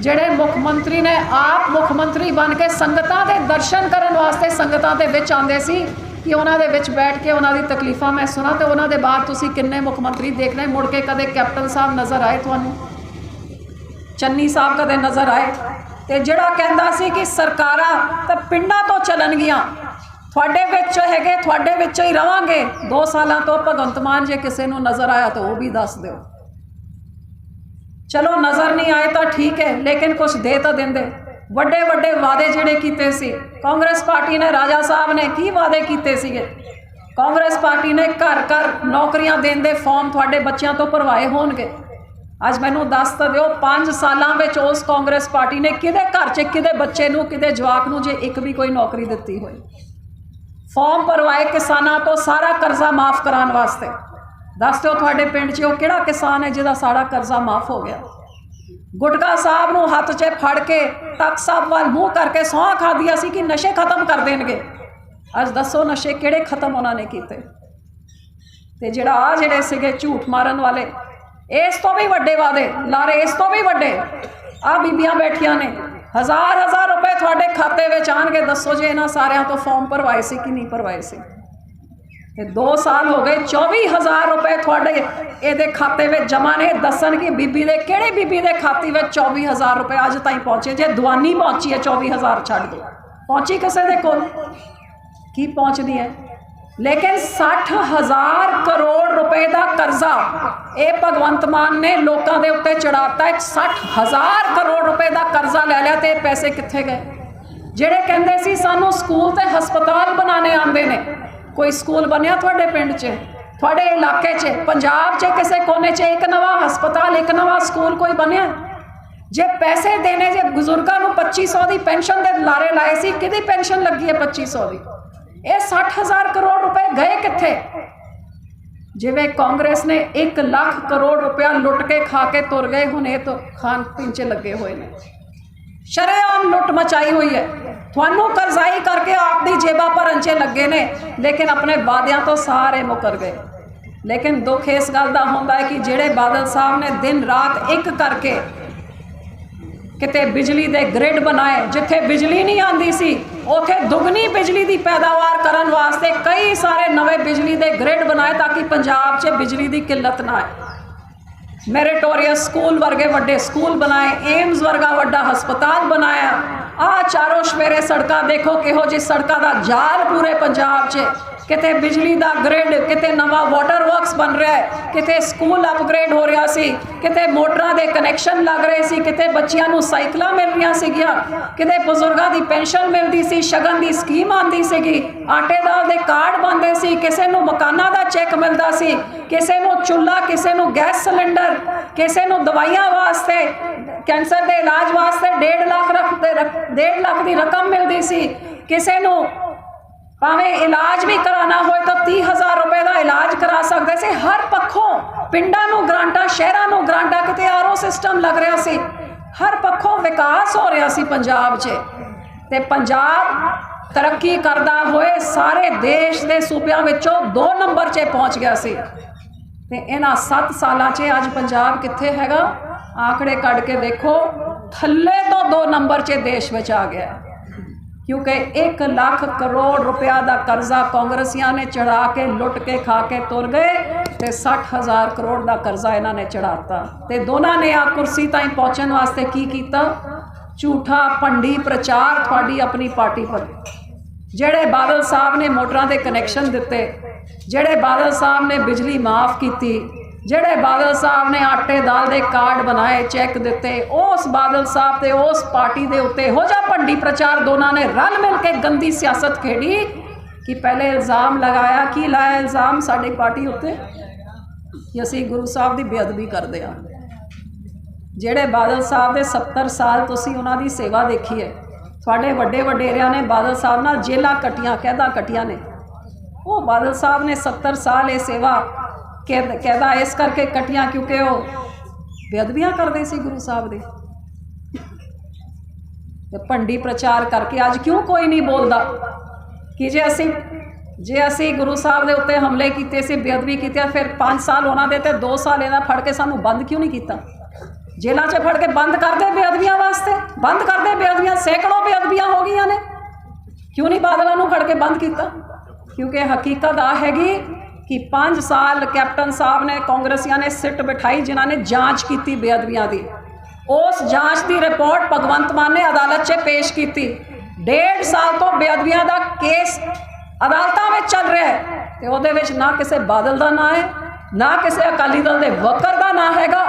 ਜਿਹੜੇ ਮੁੱਖ ਮੰਤਰੀ ਨੇ ਆਪ ਮੁੱਖ ਮੰਤਰੀ ਬਣ ਕੇ ਸੰਗਤਾਂ ਦੇ ਦਰਸ਼ਨ ਕਰਨ ਵਾਸਤੇ ਸੰਗਤਾਂ ਦੇ ਵਿੱਚ ਆਉਂਦੇ ਸੀ ਕਿ ਉਹਨਾਂ ਦੇ ਵਿੱਚ ਬੈਠ ਕੇ ਉਹਨਾਂ ਦੀ ਤਕਲੀਫਾਂ ਮੈਂ ਸੁਣਾ ਤੇ ਉਹਨਾਂ ਦੇ ਬਾਅਦ ਤੁਸੀਂ ਕਿੰਨੇ ਮੁੱਖ ਮੰਤਰੀ ਦੇਖਣੇ, ਮੁੜ ਕੇ ਕਦੇ ਕੈਪਟਨ ਸਾਹਿਬ ਨਜ਼ਰ ਆਏ ਤੁਹਾਨੂੰ? ਚੰਨੀ ਸਾਹਿਬ ਕਦੇ ਨਜ਼ਰ ਆਏ? ਤੇ ਜਿਹੜਾ ਕਹਿੰਦਾ ਸੀ ਕਿ ਸਰਕਾਰਾਂ ਤਾਂ ਪਿੰਡਾਂ ਤੋਂ ਚੱਲਣਗੀਆਂ ਤੁਹਾਡੇ ਵਿੱਚ ਹੈਗੇ, ਤੁਹਾਡੇ ਵਿੱਚ ਹੀ ਰਵਾਂਗੇ। 2 ਸਾਲਾਂ ਤੋਂ ਭਗਵੰਤ ਮਾਨ ਜੇ ਕਿਸੇ ਨੂੰ ਨਜ਼ਰ ਆਇਆ ਤਾਂ ਉਹ ਵੀ ਦੱਸ ਦਿਓ। ਚਲੋ, ਨਜ਼ਰ ਨਹੀਂ ਆਏ ਤਾਂ ਠੀਕ ਹੈ, ਲੇਕਿਨ ਕੁਝ ਦੇ ਤਾਂ ਦਿੰਦੇ। ਵੱਡੇ ਵੱਡੇ ਵਾਅਦੇ ਜਿਹੜੇ ਕੀਤੇ ਸੀ। ਕਾਂਗਰਸ ਪਾਰਟੀ ਨੇ, ਰਾਜਾ ਸਾਹਿਬ ਨੇ ਕੀ ਵਾਅਦੇ ਕੀਤੇ ਸੀਗੇ? ਕਾਂਗਰਸ ਪਾਰਟੀ ਨੇ ਘਰ ਘਰ ਨੌਕਰੀਆਂ ਦੇਣ ਦੇ ਫਾਰਮ ਤੁਹਾਡੇ ਬੱਚਿਆਂ ਤੋਂ ਭਰਵਾਏ ਹੋਣਗੇ। ਅੱਜ ਮੈਨੂੰ ਦੱਸ ਤਾਂ ਦਿਓ 5 ਸਾਲਾਂ ਵਿੱਚ ਉਸ ਕਾਂਗਰਸ ਪਾਰਟੀ ਨੇ ਕਿਹਦੇ ਘਰ 'ਚ, ਕਿਹਦੇ ਬੱਚੇ ਨੂੰ, ਕਿਹਦੇ ਜਵਾਕ ਨੂੰ ਜੇ ਇੱਕ ਵੀ ਕੋਈ ਨੌਕਰੀ ਦਿੱਤੀ ਹੋਈ। ਫਾਰਮ ਭਰਵਾਏ ਕਿਸਾਨਾਂ ਤੋਂ ਸਾਰਾ ਕਰਜ਼ਾ ਮਾਫ ਕਰਾਉਣ ਵਾਸਤੇ। ਦੱਸ ਦਿਓ ਤੁਹਾਡੇ ਪਿੰਡ 'ਚ ਉਹ ਕਿਹੜਾ ਕਿਸਾਨ ਹੈ ਜਿਹਦਾ ਸਾਰਾ ਕਰਜ਼ਾ ਮਾਫ ਹੋ ਗਿਆ? ਗੁਟਕਾ ਸਾਹਿਬ ਨੂੰ ਹੱਥ 'ਚ ਫੜ ਕੇ ਤਖਤ ਸਾਹਿਬ ਵੱਲ ਮੂੰਹ ਕਰਕੇ ਸੌਂ ਖਾਦੀਆਂ ਸੀ ਕਿ ਨਸ਼ੇ ਖਤਮ ਕਰ ਦੇਣਗੇ। ਅੱਜ ਦੱਸੋ ਨਸ਼ੇ ਕਿਹੜੇ ਖਤਮ ਉਹਨਾਂ ਨੇ ਕੀਤੇ? ਤੇ ਜਿਹੜਾ ਆ ਜਿਹੜੇ ਸੀਗੇ ਝੂਠ ਮਾਰਨ ਵਾਲੇ, ਇਸ ਤੋਂ ਵੀ ਵੱਡੇ ਵਾਦੇ ਲਾਰੇ ਇਸ ਤੋਂ ਵੀ ਵੱਡੇ। ਆ ਬੀਬੀਆਂ ਬੈਠੀਆਂ ਨੇ ਹਜ਼ਾਰ ਹਜ਼ਾਰ ਰੁਪਏ ਤੁਹਾਡੇ ਖਾਤੇ ਵਿੱਚ ਆਣਗੇ। ਦੱਸੋ ਜੇ ਇਹਨਾਂ ਸਾਰਿਆਂ ਤੋਂ ਫਾਰਮ ਭਰਵਾਏ ਸੀ ਕਿ ਨਹੀਂ ਭਰਵਾਏ ਸੀ। ਤੇ 2 ਸਾਲ ਹੋ ਗਏ 24000 ਰੁਪਏ ਤੁਹਾਡੇ ਇਹਦੇ ਖਾਤੇ ਵਿੱਚ ਜਮ੍ਹਾਂ ਨੇ। ਦੱਸਣ ਕਿ ਬੀਬੀ ਦੇ ਕਿਹੜੇ ਬੀਬੀ ਦੇ ਖਾਤੇ ਵਿੱਚ 24000 ਰੁਪਏ ਅੱਜ ਤਾਈਂ ਪਹੁੰਚੇ? ਜੇ ਦਵਾਨੀ ਪਹੁੰਚੀ ਹੈ 24000 ਛੱਡ ਦਿਓ। ਪਹੁੰਚੀ ਕਿਸੇ ਦੇ ਕੋਲ? ਕੀ ਪਹੁੰਚਦੀ ਹੈ? ਲੇਕਿਨ 60000 ਕਰੋੜ ਰੁਪਏ ਦਾ ਕਰਜ਼ਾ ਇਹ ਭਗਵੰਤ ਮਾਨ ਨੇ ਲੋਕਾਂ ਦੇ ਉੱਤੇ ਚੜਾਤਾ। ਹੈ 60000 ਕਰੋੜ ਰੁਪਏ ਦਾ ਕਰਜ਼ਾ ਲੈ ਲਿਆ ਤੇ ਪੈਸੇ ਕਿੱਥੇ ਗਏ? ਜਿਹੜੇ ਕਹਿੰਦੇ ਸੀ ਸਾਨੂੰ ਸਕੂਲ ਤੇ ਹਸਪਤਾਲ ਬਣਾਉਣੇ ਆਉਂਦੇ ਨੇ, ਕੋਈ ਸਕੂਲ ਬਣਿਆ ਤੁਹਾਡੇ ਪਿੰਡ 'ਚ? ਤੁਹਾਡੇ ਇਲਾਕੇ 'ਚ? ਪੰਜਾਬ 'ਚ ਕਿਸੇ ਕੋਨੇ 'ਚ ਇੱਕ ਨਵਾਂ ਹਸਪਤਾਲ, ਇੱਕ ਨਵਾਂ ਸਕੂਲ ਕੋਈ ਬਣਿਆ? ਜੇ ਪੈਸੇ ਦੇਣੇ, ਜੇ ਬਜ਼ੁਰਗਾਂ ਨੂੰ 2500 ਦੀ ਪੈਨਸ਼ਨ ਦੇ ਲਾਰੇ ਲਾਏ ਸੀ, ਕਿਹਦੀ ਪੈਨਸ਼ਨ ਲੱਗੀ ਹੈ 2500 ਦੀ? ਇਹ 60000 ਕਰੋੜ ਰੁਪਏ ਗਏ ਕਿੱਥੇ? ਜਿਵੇਂ ਕਾਂਗਰਸ ਨੇ 1 ਲੱਖ ਕਰੋੜ ਰੁਪਇਆ ਲੁੱਟ ਕੇ ਖਾ ਕੇ ਤੁਰ ਗਏ, ਹੁਣ ਇਹ ਤਾਂ ਖਾਣ ਪੀਣ 'ਚ ਲੱਗੇ ਹੋਏ ਨੇ। ਸ਼ਰੇਆਮ ਲੁੱਟ ਮਚਾਈ ਹੋਈ ਹੈ। ਤੁਹਾਨੂੰ ਕਰਜ਼ਾਈ ਕਰਕੇ ਆਪਦੀ ਜੇਬਾਂ ਭਰਨ 'ਚ ਲੱਗੇ ਨੇ, ਲੇਕਿਨ ਆਪਣੇ ਵਾਅਦਿਆਂ ਤੋਂ ਸਾਰੇ ਮੁਕਰ ਗਏ। ਲੇਕਿਨ ਦੁੱਖ ਇਸ ਗੱਲ ਦਾ ਹੁੰਦਾ ਹੈ ਕਿ ਜਿਹੜੇ ਬਾਦਲ ਸਾਹਿਬ ਨੇ ਦਿਨ ਰਾਤ ਇੱਕ ਕਰਕੇ ਕਿਤੇ ਬਿਜਲੀ ਦੇ ਗ੍ਰਿਡ ਬਣਾਏ, ਜਿੱਥੇ ਬਿਜਲੀ ਨਹੀਂ ਆਂਦੀ ਸੀ, ਉਥੇ ਦੁੱਗਣੀ ਬਿਜਲੀ ਦੀ ਪੈਦਾਵਾਰ ਕਰਨ ਵਾਸਤੇ ਕਈ ਸਾਰੇ ਨਵੇਂ ਬਿਜਲੀ ਦੇ ਗ੍ਰਿਡ ਬਣਾਏ ਤਾਂ ਕਿ ਪੰਜਾਬ 'ਚ ਬਿਜਲੀ ਦੀ ਕਿੱਲਤ ਨਾ ਆਏ। ਮੈਰੀਟੋਰੀਅਸ ਸਕੂਲ ਵਰਗੇ ਵੱਡੇ ਸਕੂਲ ਬਣਾਏ ਏਮਸ ਵਰਗਾ ਵੱਡਾ ਹਸਪਤਾਲ ਬਣਾਇਆ। ਆ ਚਾਰੋਂ ਸਵੇਰੇ ਸੜਕਾਂ ਦੇਖੋ ਕਿਹੋ ਜਿਹੀ ਸੜਕਾਂ ਦਾ ਜਾਲ ਪੂਰੇ ਪੰਜਾਬ 'ਚ। ਕਿਤੇ ਬਿਜਲੀ ਦਾ ਗ੍ਰਿਡ ਕਿਤੇ ਨਵਾਂ ਵਾਟਰ ਵਰਕਸ ਬਣ ਰਿਹਾ ਹੈ, ਕਿਤੇ ਸਕੂਲ ਅਪਗ੍ਰੇਡ ਹੋ ਰਿਹਾ ਸੀ, ਕਿਤੇ ਮੋਟਰਾਂ ਦੇ ਕਨੈਕਸ਼ਨ ਲੱਗ ਰਹੇ ਸੀ, ਕਿਤੇ ਬੱਚਿਆਂ ਨੂੰ ਸਾਈਕਲਾਂ ਮਿਲ ਰਹੀਆਂ ਸੀਗੀਆਂ, ਕਿਤੇ ਬਜ਼ੁਰਗਾਂ ਦੀ ਪੈਨਸ਼ਨ ਮਿਲਦੀ ਸੀ, ਸ਼ਗਨ ਦੀ ਸਕੀਮ ਆਂਦੀ ਸੀਗੀ, ਆਟੇ ਦਾਲ ਦੇ ਕਾਰਡ ਬਣਦੇ ਸੀ, ਕਿਸੇ ਨੂੰ ਮਕਾਨਾਂ ਦਾ ਚੈੱਕ ਮਿਲਦਾ ਸੀ, ਕਿਸੇ ਨੂੰ ਚੁੱਲ੍ਹਾ, ਕਿਸੇ ਨੂੰ ਗੈਸ ਸਿਲੰਡਰ, ਕਿਸੇ ਨੂੰ ਦਵਾਈਆਂ ਵਾਸਤੇ, ਕੈਂਸਰ ਦੇ ਇਲਾਜ ਵਾਸਤੇ 1.5 ਲੱਖ ਰਖ 1.5 ਲੱਖ ਦੀ ਰਕਮ ਮਿਲਦੀ ਸੀ, ਕਿਸੇ ਨੂੰ ਭਾਵੇਂ ਇਲਾਜ ਵੀ ਕਰਾਣਾ ਹੋਏ ਤਾਂ 30000 ਰੁਪਏ ਦਾ ਇਲਾਜ ਕਰਾ ਸਕਦੇ ਸੀ। ਹਰ ਪੱਖੋਂ ਪਿੰਡਾਂ ਨੂੰ ਗ੍ਰਾਂਟਾਂ, ਸ਼ਹਿਰਾਂ ਨੂੰ ਗ੍ਰਾਂਟਾਂ, ਕਿਤੇ ਆਰਓ ਸਿਸਟਮ ਲੱਗ ਰਿਹਾ ਸੀ। ਹਰ ਪੱਖੋਂ ਵਿਕਾਸ ਹੋ ਰਿਹਾ ਸੀ ਪੰਜਾਬ 'ਚ। ਤੇ ਪੰਜਾਬ ਤਰੱਕੀ ਕਰਦਾ ਹੋਏ ਸਾਰੇ ਦੇਸ਼ ਦੇ ਸੂਬਿਆਂ ਵਿੱਚੋਂ 2 ਨੰਬਰ 'ਚ ਪਹੁੰਚ ਗਿਆ ਸੀ। ਤੇ ਇਹਨਾਂ 7 ਸਾਲਾਂ 'ਚ ਅੱਜ ਪੰਜਾਬ ਕਿੱਥੇ ਹੈਗਾ? ਆંકੜੇ ਕੱਢ ਕੇ ਦੇਖੋ। ਥੱਲੇ ਤੋਂ 2 ਨੰਬਰ 'ਚ ਦੇਸ਼ ਵਿੱਚ ਆ ਗਿਆ। ਕਿਉਂਕਿ 1 ਲੱਖ ਕਰੋੜ ਰੁਪਇਆ ਦਾ ਕਰਜ਼ਾ ਕਾਂਗਰਸੀਆਂ ਨੇ ਚੜਾ ਕੇ, ਲੁੱਟ ਕੇ, ਖਾ ਕੇ ਤੁਰ ਗਏ ਤੇ 60000 ਕਰੋੜ ਦਾ ਕਰਜ਼ਾ ਇਹਨਾਂ ਨੇ ਚੜਾਤਾ ਤੇ ਦੋਨਾਂ ਨੇ ਆ ਕੁਰਸੀ ਤਾਈਂ ਪਹੁੰਚਣ ਵਾਸਤੇ ਕੀ ਕੀਤਾ? ਝੂਠਾ ਪੰਡੀ ਪ੍ਰਚਾਰ ਤੁਹਾਡੀ ਆਪਣੀ ਪਾਰਟੀ ਪਰ। ਜਿਹੜੇ ਬਾਦਲ ਸਾਹਿਬ ਨੇ ਮੋਟਰਾਂ ਦੇ ਕਨੈਕਸ਼ਨ ਦਿੱਤੇ, ਜਿਹੜੇ ਬਾਦਲ ਸਾਹਿਬ ਨੇ ਬਿਜਲੀ ਮਾਫ ਕੀਤੀ ਜਿਹੜੇ ਬਾਦਲ ਸਾਹਿਬ ਨੇ ਆਟੇ ਦਾਲ ਦੇ ਕਾਰਡ ਬਣਾਏ, ਚੈੱਕ ਦਿੱਤੇ, ਉਸ ਬਾਦਲ ਸਾਹਿਬ ਤੇ ਉਸ ਪਾਰਟੀ ਦੇ ਉੱਤੇ ਹੋ ਜਾ ਭੰਡੀ ਪ੍ਰਚਾਰ ਦੋਨਾਂ ਨੇ ਰਲ ਮਿਲ ਕੇ ਗੰਦੀ ਸਿਆਸਤ ਖੇਡੀ ਕਿ ਪਹਿਲੇ ਇਲਜ਼ਾਮ ਲਗਾਇਆ, ਕੀ ਲਾਇਆ ਇਲਜ਼ਾਮ ਸਾਡੀ ਪਾਰਟੀ ਉੱਤੇ? ਕਿ ਅਸੀਂ ਗੁਰੂ ਸਾਹਿਬ ਦੀ ਬੇਅਦਬੀ ਕਰਦੇ ਹਾਂ। ਜਿਹੜੇ ਬਾਦਲ ਸਾਹਿਬ ਦੇ 70 ਸਾਲ ਤੁਸੀਂ ਉਹਨਾਂ ਦੀ ਸੇਵਾ ਦੇਖੀ ਹੈ, ਤੁਹਾਡੇ ਵੱਡੇ ਵਡੇਰਿਆਂ ਨੇ ਬਾਦਲ ਸਾਹਿਬ ਨਾਲ ਜੇਲਾਂ ਕਟੀਆਂ ਕਹਿਦਾ ਕਟੀਆਂ ਨੇ? ਉਹ ਬਾਦਲ ਸਾਹਿਬ ਨੇ 70 ਸਾਲ ਇਹ ਸੇਵਾ ਕਹਿ ਕੈਦਾ ਇਸ ਕਰਕੇ ਕਟੀਆਂ ਕਿਉਂਕਿ ਉਹ ਬੇਅਦਬੀਆਂ ਕਰਦੇ ਸੀ ਗੁਰੂ ਸਾਹਿਬ ਦੇ। ਤੇ ਭੰਡੀ ਪ੍ਰਚਾਰ ਕਰਕੇ ਅੱਜ ਕਿਉਂ ਕੋਈ ਨਹੀਂ ਬੋਲਦਾ? ਕਿ ਜੇ ਅਸੀਂ ਜੇ ਅਸੀਂ ਗੁਰੂ ਸਾਹਿਬ ਦੇ ਉੱਤੇ ਹਮਲੇ ਕੀਤੇ ਸੀ, ਬੇਅਦਬੀ ਕੀਤੀ ਫਿਰ 5 ਸਾਲ ਉਹਨਾਂ ਦੇ ਤੇ 2 ਸਾਲ ਇਹਨਾਂ ਫੜ ਕੇ ਸਾਨੂੰ ਬੰਦ ਕਿਉਂ ਨਹੀਂ ਕੀਤਾ? ਜੇਲ੍ਹਾਂ 'ਚ ਫੜ ਕੇ ਬੰਦ ਕਰਦੇ ਬੇਅਦਬੀਆਂ ਵਾਸਤੇ? ਬੰਦ ਕਰਦੇ ਬੇਅਦਬੀਆਂ, ਸੈਂਕੜੋਂ ਬੇਅਦਬੀਆਂ ਹੋ ਗਈਆਂ ਨੇ। ਕਿਉਂ ਨਹੀਂ ਬਾਦਲਾਂ ਨੂੰ ਫੜ ਕੇ ਬੰਦ ਕੀਤਾ? ਕਿਉਂਕਿ ਹਕੀਕਤ ਆ ਹੈਗੀ ਕਿ 5 ਸਾਲ ਕੈਪਟਨ ਸਾਹਿਬ ਨੇ, ਕਾਂਗਰਸੀਆਂ ਨੇ ਸਿੱਟ ਬਿਠਾਈ, ਜਿਨ੍ਹਾਂ ਨੇ ਜਾਂਚ ਕੀਤੀ ਬੇਅਦਬੀਆਂ ਦੀ। ਉਸ ਜਾਂਚ ਦੀ ਰਿਪੋਰਟ ਭਗਵੰਤ ਮਾਨ ਨੇ ਅਦਾਲਤ 'ਚ ਪੇਸ਼ ਕੀਤੀ। ਡੇਢ ਸਾਲ ਤੋਂ ਬੇਅਦਬੀਆਂ ਦਾ ਕੇਸ ਅਦਾਲਤਾਂ ਵਿੱਚ ਚੱਲ ਰਿਹਾ ਹੈ ਤੇ ਉਹਦੇ ਵਿੱਚ ਨਾ ਕਿਸੇ ਬਾਦਲ ਦਾ ਨਾਂ ਹੈ, ਨਾ ਕਿਸੇ ਅਕਾਲੀ ਦਲ ਦੇ ਵਕਰ ਦਾ ਨਾਂ ਹੈਗਾ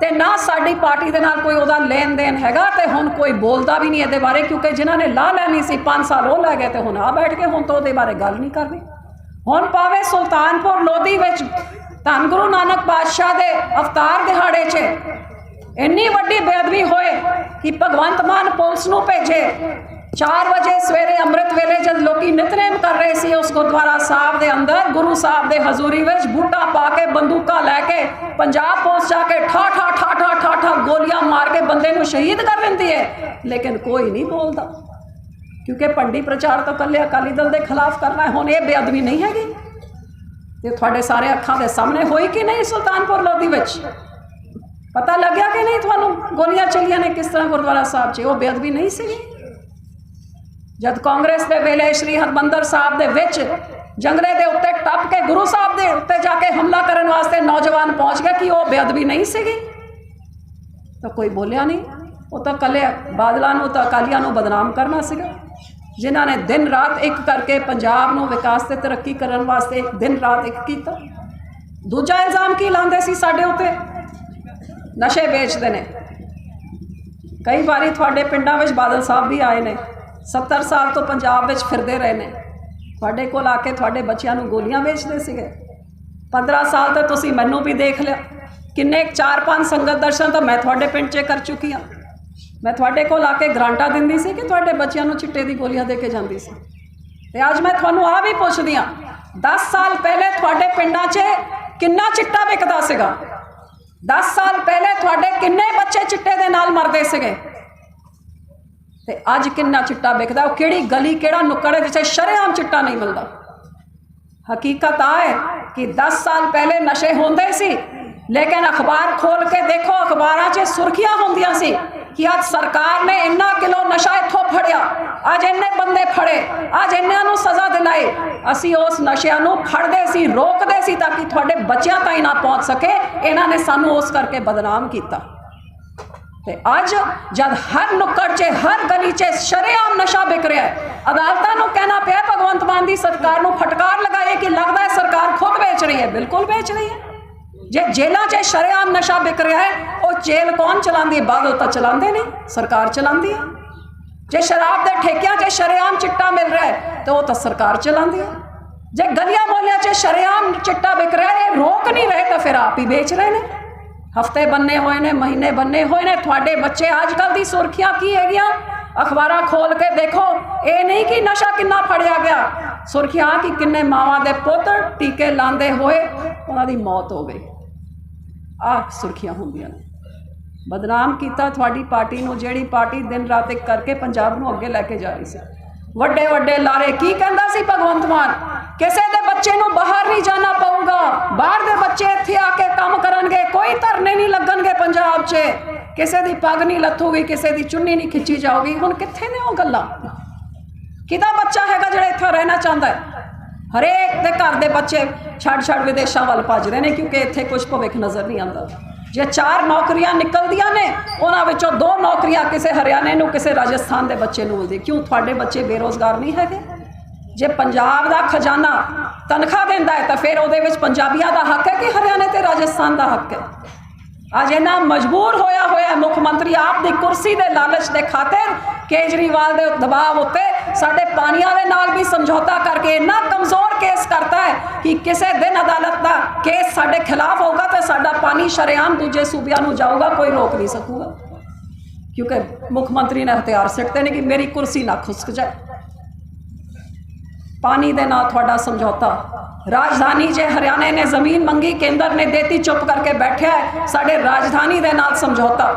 ਤੇ ਨਾ ਸਾਡੀ ਪਾਰਟੀ ਦੇ ਨਾਲ ਕੋਈ ਉਹਦਾ ਲੈਣ ਦੇਣ ਹੈਗਾ ਤੇ ਹੁਣ ਕੋਈ ਬੋਲਦਾ ਵੀ ਨਹੀਂ ਇਹਦੇ ਬਾਰੇ ਕਿਉਂਕਿ ਜਿਨ੍ਹਾਂ ਨੇ ਲਾ ਲੈਣੀ ਸੀ 5 ਸਾਲ ਉਹ ਲੈ ਗਏ ਤੇ ਹੁਣ ਆ ਬੈਠ ਕੇ ਹੁਣ ਤਾਂ ਉਹਦੇ ਬਾਰੇ ਗੱਲ ਨਹੀਂ ਕਰਨੀ ਹੁਣ ਪਾਵੇ ਸੁਲਤਾਨਪੁਰ ਲੋਧੀ ਵਿੱਚ ਧੰਨ ਗੁਰੂ ਨਾਨਕ ਪਾਤਸ਼ਾਹ ਦੇ ਅਵਤਾਰ ਦਿਹਾੜੇ 'ਚ ਇੰਨੀ ਵੱਡੀ ਬੇਅਦਬੀ ਹੋਏ ਕਿ ਭਗਵੰਤ ਮਾਨ ਪੁਲਿਸ ਨੂੰ ਭੇਜੇ। 4 ਵਜੇ ਸਵੇਰੇ ਅੰਮ੍ਰਿਤ ਵੇਲੇ ਜਦ ਲੋਕੀ ਨਿਤਨੇਮ ਕਰ ਰਹੇ ਸੀ, ਉਸ ਗੁਰਦੁਆਰਾ ਸਾਹਿਬ ਦੇ ਅੰਦਰ, ਗੁਰੂ ਸਾਹਿਬ ਦੇ ਹਜ਼ੂਰੀ ਵਿੱਚ ਬੂਟਾ ਪਾ ਕੇ, ਬੰਦੂਕਾਂ ਲੈ ਕੇ, ਪੰਜਾਬ ਪੁਲਿਸ ਜਾ ਕੇ ਠਾ ਠਾ ਠਾ ਠਾ ਠਾ ਠਾ, ਗੋਲੀਆਂ ਮਾਰ ਕੇ ਬੰਦੇ ਨੂੰ ਸ਼ਹੀਦ ਕਰ ਦਿੰਦੀ ਹੈ ਲੇਕਿਨ ਕੋਈ ਨਹੀਂ ਬੋਲਦਾ। ਕਿਉਂਕਿ ਭੰਡੀ ਪ੍ਰਚਾਰ ਤਾਂ ਕੱਲੇ ਅਕਾਲੀ ਦਲ ਦੇ ਖਿਲਾਫ ਕਰਨਾ ਹੈ, ਹੁਣ ਇਹ ਬੇਅਦਬੀ ਨਹੀਂ ਹੈਗੀ। ਤੇ ਤੁਹਾਡੇ ਸਾਰੇ ਅੱਖਾਂ ਦੇ ਸਾਹਮਣੇ ਹੋਈ ਕਿ ਨਹੀਂ ਸੁਲਤਾਨਪੁਰ ਲੋਧੀ ਵਿੱਚ? ਪਤਾ ਲੱਗਿਆ ਕਿ ਨਹੀਂ ਤੁਹਾਨੂੰ? ਗੋਲੀਆਂ ਚੱਲੀਆਂ ਨੇ ਕਿਸ ਤਰ੍ਹਾਂ ਗੁਰਦੁਆਰਾ ਸਾਹਿਬ 'ਚ? ਉਹ ਬੇਅਦਬੀ ਨਹੀਂ ਸੀਗੀ? ਜਦ ਕਾਂਗਰਸ ਦੇ ਵੇਲੇ ਸ਼੍ਰੀ ਹਰਮੰਦਰ ਸਾਹਿਬ ਦੇ ਵਿੱਚ ਜੰਗਲੇ ਦੇ ਉੱਤੇ ਟੱਪ ਕੇ ਗੁਰੂ ਸਾਹਿਬ ਦੇ ਉੱਤੇ ਜਾ ਕੇ ਹਮਲਾ ਕਰਨ ਵਾਸਤੇ ਨੌਜਵਾਨ ਪਹੁੰਚ ਗਿਆ, ਕਿ ਉਹ ਬੇਅਦਬੀ ਨਹੀਂ ਸੀਗੀ? ਤਾਂ ਕੋਈ ਬੋਲਿਆ ਨਹੀਂ। ਉਹ ਤਾਂ ਕੱਲੇ ਬਾਦਲਾਂ ਨੂੰ, ਤਾਂ ਅਕਾਲੀਆਂ ਨੂੰ ਬਦਨਾਮ ਕਰਨਾ ਸੀਗਾ। ਜਿਨ੍ਹਾਂ ਨੇ ਦਿਨ ਰਾਤ ਇੱਕ ਕਰਕੇ ਪੰਜਾਬ ਨੂੰ ਵਿਕਾਸ ਤੇ ਤਰੱਕੀ ਕਰਨ ਵਾਸਤੇ ਦਿਨ ਰਾਤ ਇੱਕ ਕੀਤਾ। ਦੂਜਾ ਇਲਜ਼ਾਮ ਕੀ ਲਾਉਂਦੇ ਸੀ ਸਾਡੇ ਉੱਤੇ? ਨਸ਼ੇ ਵੇਚਦੇ ਨੇ। ਕਈ ਵਾਰੀ ਤੁਹਾਡੇ ਪਿੰਡਾਂ ਵਿੱਚ ਬਾਦਲ ਸਾਹਿਬ ਵੀ ਆਏ ਨੇ। 70 ਸਾਲ ਤੋਂ ਪੰਜਾਬ ਵਿੱਚ ਫਿਰਦੇ ਰਹੇ ਨੇ। ਤੁਹਾਡੇ ਕੋਲ ਆ ਕੇ ਤੁਹਾਡੇ ਬੱਚਿਆਂ ਨੂੰ ਗੋਲੀਆਂ ਵੇਚਦੇ ਸੀਗੇ। 15 ਸਾਲ ਤੇ ਤੁਸੀਂ ਮੈਨੂੰ ਵੀ ਦੇਖ ਲਿਆ। ਕਿੰਨੇ 4-5 ਸੰਗਤ ਦਰਸ਼ਨ ਤਾਂ ਮੈਂ ਤੁਹਾਡੇ ਪਿੰਡ 'ਚ ਕਰ ਚੁੱਕੀ ਹਾਂ। ਮੈਂ ਤੁਹਾਡੇ ਕੋਲ ਆ ਕੇ ਗਰਾਂਟਾਂ ਦਿੰਦੀ ਸੀ ਕਿ ਤੁਹਾਡੇ ਬੱਚਿਆਂ ਨੂੰ ਚਿੱਟੇ ਦੀ ਗੋਲੀਆਂ ਦੇ ਕੇ ਜਾਂਦੀ ਸੀ? ਤੇ ਅੱਜ ਮੈਂ ਤੁਹਾਨੂੰ ਆ ਵੀ ਪੁੱਛਦੀ ਹਾਂ 10 ਸਾਲ ਪਹਿਲੇ ਤੁਹਾਡੇ ਪਿੰਡਾਂ 'ਚ ਕਿੰਨਾ ਚਿੱਟਾ ਵਿਕਦਾ ਸੀਗਾ? 10 ਸਾਲ ਪਹਿਲੇ ਤੁਹਾਡੇ ਕਿੰਨੇ ਬੱਚੇ ਚਿੱਟੇ ਦੇ ਨਾਲ ਮਰਦੇ ਸੀਗੇ? ਤੇ ਅੱਜ ਕਿੰਨਾ ਚਿੱਟਾ ਵਿਕਦਾ, ਉਹ ਕਿਹੜੀ ਗਲੀ, ਕਿਹੜਾ ਨੁੱਕੜ ਹੈ ਜਿੱਥੇ ਸ਼ਰੇਆਮ ਚਿੱਟਾ ਨਹੀਂ ਮਿਲਦਾ? ਹਕੀਕਤ ਆ ਹੈ ਕਿ 10 ਸਾਲ ਪਹਿਲੇ ਨਸ਼ੇ ਹੁੰਦੇ ਸੀ, ਲੇਕਿਨ ਅਖਬਾਰ ਖੋਲ ਕੇ ਦੇਖੋ, ਅਖਬਾਰਾਂ 'ਚ ਸੁਰਖੀਆਂ ਹੁੰਦੀਆਂ ਸੀ। ਕਿ ਅੱਜ ਸਰਕਾਰ ਨੇ ਇੰਨਾ ਕਿਲੋ ਨਸ਼ਾ ਇੱਥੋਂ ਫੜਿਆ। ਅੱਜ ਇੰਨੇ ਬੰਦੇ ਫੜੇ। ਅੱਜ ਇੰਨਿਆਂ ਨੂੰ ਸਜ਼ਾ ਦਿਲਾਈ। ਅਸੀਂ ਉਸ ਨਸ਼ਿਆਂ ਨੂੰ ਫੜਦੇ ਸੀ, ਰੋਕਦੇ ਸੀ ਤਾਂ ਕਿ ਤੁਹਾਡੇ ਬੱਚਿਆਂ ਤਾਈਂ ਨਾ ਪਹੁੰਚ ਸਕੇ। ਇਹਨਾਂ ਨੇ ਸਾਨੂੰ ਉਸ ਕਰਕੇ ਬਦਨਾਮ ਕੀਤਾ। ਤੇ ਅੱਜ ਜਦ ਹਰ ਨੁੱਕਰ 'ਚ, ਹਰ ਗਲੀ 'ਚ ਸ਼ਰੇਆਮ ਨਸ਼ਾ ਵਿਕ ਰਿਹਾ ਹੈ, ਅਦਾਲਤਾਂ ਨੂੰ ਕਹਿਣਾ ਪਿਆ, ਭਗਵੰਤ ਮਾਨ ਦੀ ਸਰਕਾਰ ਨੂੰ ਫਟਕਾਰ ਲਗਾਏ ਕਿ ਲੱਗਦਾ ਹੈ ਸਰਕਾਰ ਖੁਦ ਵੇਚ ਰਹੀ ਹੈ। ਬਿਲਕੁਲ ਵੇਚ ਰਹੀ ਹੈ। ਜੇ ਜੇਲਾਂ 'ਚ ਸ਼ਰੇਆਮ ਨਸ਼ਾ ਵਿਕ ਰਿਹਾ ਹੈ, ਉਹ ਜੇਲ੍ਹ ਕੌਣ ਚਲਾਉਂਦੀ ਹੈ? ਬਾਦਲ ਤਾਂ ਚਲਾਉਂਦੇ ਨੇ, ਸਰਕਾਰ ਚਲਾਉਂਦੀ ਹੈ। ਜੇ ਸ਼ਰਾਬ ਦੇ ਠੇਕਿਆਂ 'ਚ ਸ਼ਰੇਆਮ ਚਿੱਟਾ ਮਿਲ ਰਿਹਾ ਹੈ, ਤਾਂ ਉਹ ਤਾਂ ਸਰਕਾਰ ਚਲਾਉਂਦੀ ਹੈ। ਜੇ ਗਲੀਆਂ ਮੋਹੱਲਿਆਂ 'ਚ ਸ਼ਰੇਆਮ ਚਿੱਟਾ ਵਿਕ ਰਿਹਾ ਹੈ, ਇਹ ਰੋਕ ਨਹੀਂ ਰਹੇ, ਤਾਂ ਫਿਰ ਆਪ ਹੀ ਵੇਚ ਰਹੇ ਨੇ। ਹਫ਼ਤੇ ਬੰਨੇ ਹੋਏ ਨੇ, ਮਹੀਨੇ ਬੰਨੇ ਹੋਏ ਨੇ, ਤੁਹਾਡੇ ਬੱਚੇ ਅੱਜ ਕੱਲ ਦੀ ਸੁਰਖੀਆਂ ਕੀ ਹੈਗੀਆਂ? ਅਖਬਾਰਾਂ ਖੋਲ ਕੇ ਦੇਖੋ, ਇਹ ਨਹੀਂ ਕਿ ਨਸ਼ਾ ਕਿੰਨਾ ਫੜਿਆ ਗਿਆ। ਸੁਰਖੀਆਂ ਕਿ ਕਿੰਨੇ ਮਾਵਾਂ ਦੇ ਪੁੱਤ ਟੀਕੇ ਲਾਉਂਦੇ ਹੋਏ ਉਹਨਾਂ ਦੀ ਮੌਤ ਹੋ ਗਈ। ਆਹ ਸੁਰਖੀਆਂ ਹੁੰਦੀਆਂ ਨੇ। ਬਦਨਾਮ ਕੀਤਾ ਤੁਹਾਡੀ ਪਾਰਟੀ ਨੂੰ, ਜਿਹੜੀ ਪਾਰਟੀ ਦਿਨ ਰਾਤ ਇੱਕ ਕਰਕੇ ਪੰਜਾਬ ਨੂੰ ਅੱਗੇ ਲੈ ਕੇ ਜਾ ਰਹੀ ਸੀ। ਵੱਡੇ ਵੱਡੇ ਲਾਰੇ, ਕੀ ਕਹਿੰਦਾ ਸੀ ਭਗਵੰਤ ਮਾਨ? ਕਿਸੇ ਦੇ ਬੱਚੇ ਨੂੰ ਬਾਹਰ ਨਹੀਂ ਜਾਣਾ ਪਊਗਾ। ਬਾਹਰ ਦੇ ਬੱਚੇ ਇੱਥੇ ਆ ਕੇ ਕੰਮ ਕਰਨਗੇ, ਕੋਈ ਧਰਨੇ ਨਹੀਂ ਲੱਗਣਗੇ ਪੰਜਾਬ 'ਚ। ਕਿਸੇ ਦੀ ਪੱਗ ਨਹੀਂ ਲੱਥੂਗੀ, ਕਿਸੇ ਦੀ ਚੁੰਨੀ ਨਹੀਂ ਖਿੱਚੀ ਜਾਊਗੀ। ਹੁਣ ਕਿੱਥੇ ਨੇ ਉਹ ਗੱਲਾਂ? ਕਿਹਦਾ ਬੱਚਾ ਹੈਗਾ ਜਿਹੜਾ ਇੱਥੇ ਰਹਿਣਾ ਚਾਹੁੰਦਾ ਹੈ? ਹਰੇਕ ਦੇ ਘਰ ਦੇ ਬੱਚੇ ਛੱਡ ਛੱਡ ਵਿਦੇਸ਼ਾਂ ਵੱਲ ਭੱਜ ਰਹੇ ਨੇ ਕਿਉਂਕਿ ਇੱਥੇ ਕੁਝ ਭਵਿੱਖ ਨਜ਼ਰ ਨਹੀਂ ਆਉਂਦਾ। ਜੇ ਚਾਰ ਨੌਕਰੀਆਂ ਨਿਕਲਦੀਆਂ ਨੇ, ਉਹਨਾਂ ਵਿੱਚੋਂ ਦੋ ਨੌਕਰੀਆਂ ਕਿਸੇ ਹਰਿਆਣੇ ਨੂੰ, ਕਿਸੇ ਰਾਜਸਥਾਨ ਦੇ ਬੱਚੇ ਨੂੰ ਮਿਲਦੀ। ਕਿਉਂ? ਤੁਹਾਡੇ ਬੱਚੇ ਬੇਰੋਜ਼ਗਾਰ ਨਹੀਂ ਹੈਗੇ? ਜੇ ਪੰਜਾਬ ਦਾ ਖਜ਼ਾਨਾ ਤਨਖਾਹ ਦਿੰਦਾ ਹੈ, ਤਾਂ ਫਿਰ ਉਹਦੇ ਵਿੱਚ ਪੰਜਾਬੀਆਂ ਦਾ ਹੱਕ ਹੈ ਕਿ ਹਰਿਆਣੇ ਤੇ ਰਾਜਸਥਾਨ ਦਾ ਹੱਕ ਹੈ? ਅੱਜ ਇਹਨਾਂ ਮਜਬੂਰ ਹੋਇਆ ਹੋਇਆ ਮੁੱਖ ਮੰਤਰੀ ਆਪ ਦੀ ਕੁਰਸੀ ਦੇ ਲਾਲਚ ਦੇ ਖਾਤਰ ਕੇਜਰੀਵਾਲ ਦੇ ਦਬਾਅ ਉੱਤੇ ਸਾਡੇ ਪਾਣੀਆਂ ਦੇ ਨਾਲ ਵੀ ਸਮਝੌਤਾ ਕਰਕੇ ਇੰਨਾ ਕਮਜ਼ੋਰ ਕੇਸ ਕਰਤਾ ਹੈ ਕਿ ਕਿਸੇ ਦਿਨ ਅਦਾਲਤ ਦਾ ਕੇਸ ਸਾਡੇ ਖਿਲਾਫ ਹੋਊਗਾ ਤਾਂ ਸਾਡਾ ਪਾਣੀ ਸ਼ਰੇਆਮ ਦੂਜੇ ਸੂਬਿਆਂ ਨੂੰ ਜਾਊਗਾ, ਕੋਈ ਰੋਕ ਨਹੀਂ ਸਕੂਗਾ। ਕਿਉਂਕਿ ਮੁੱਖ ਮੰਤਰੀ ਨੇ ਹਥਿਆਰ ਸਿੱਟਦੇ ਨੇ ਕਿ ਮੇਰੀ ਕੁਰਸੀ ਨਾ ਖੁਸਕ ਜਾਏ। ਪਾਣੀ ਦੇ ਨਾਲ ਤੁਹਾਡਾ ਸਮਝੌਤਾ। ਰਾਜਧਾਨੀ ਜੇ ਹਰਿਆਣੇ ਨੇ ਜ਼ਮੀਨ ਮੰਗੀ, ਕੇਂਦਰ ਨੇ ਦੇਤੀ ਚੁੱਪ ਕਰਕੇ ਬੈਠਿਆ ਸਾਡੇ ਰਾਜਧਾਨੀ ਦੇ ਨਾਲ ਸਮਝੌਤਾ।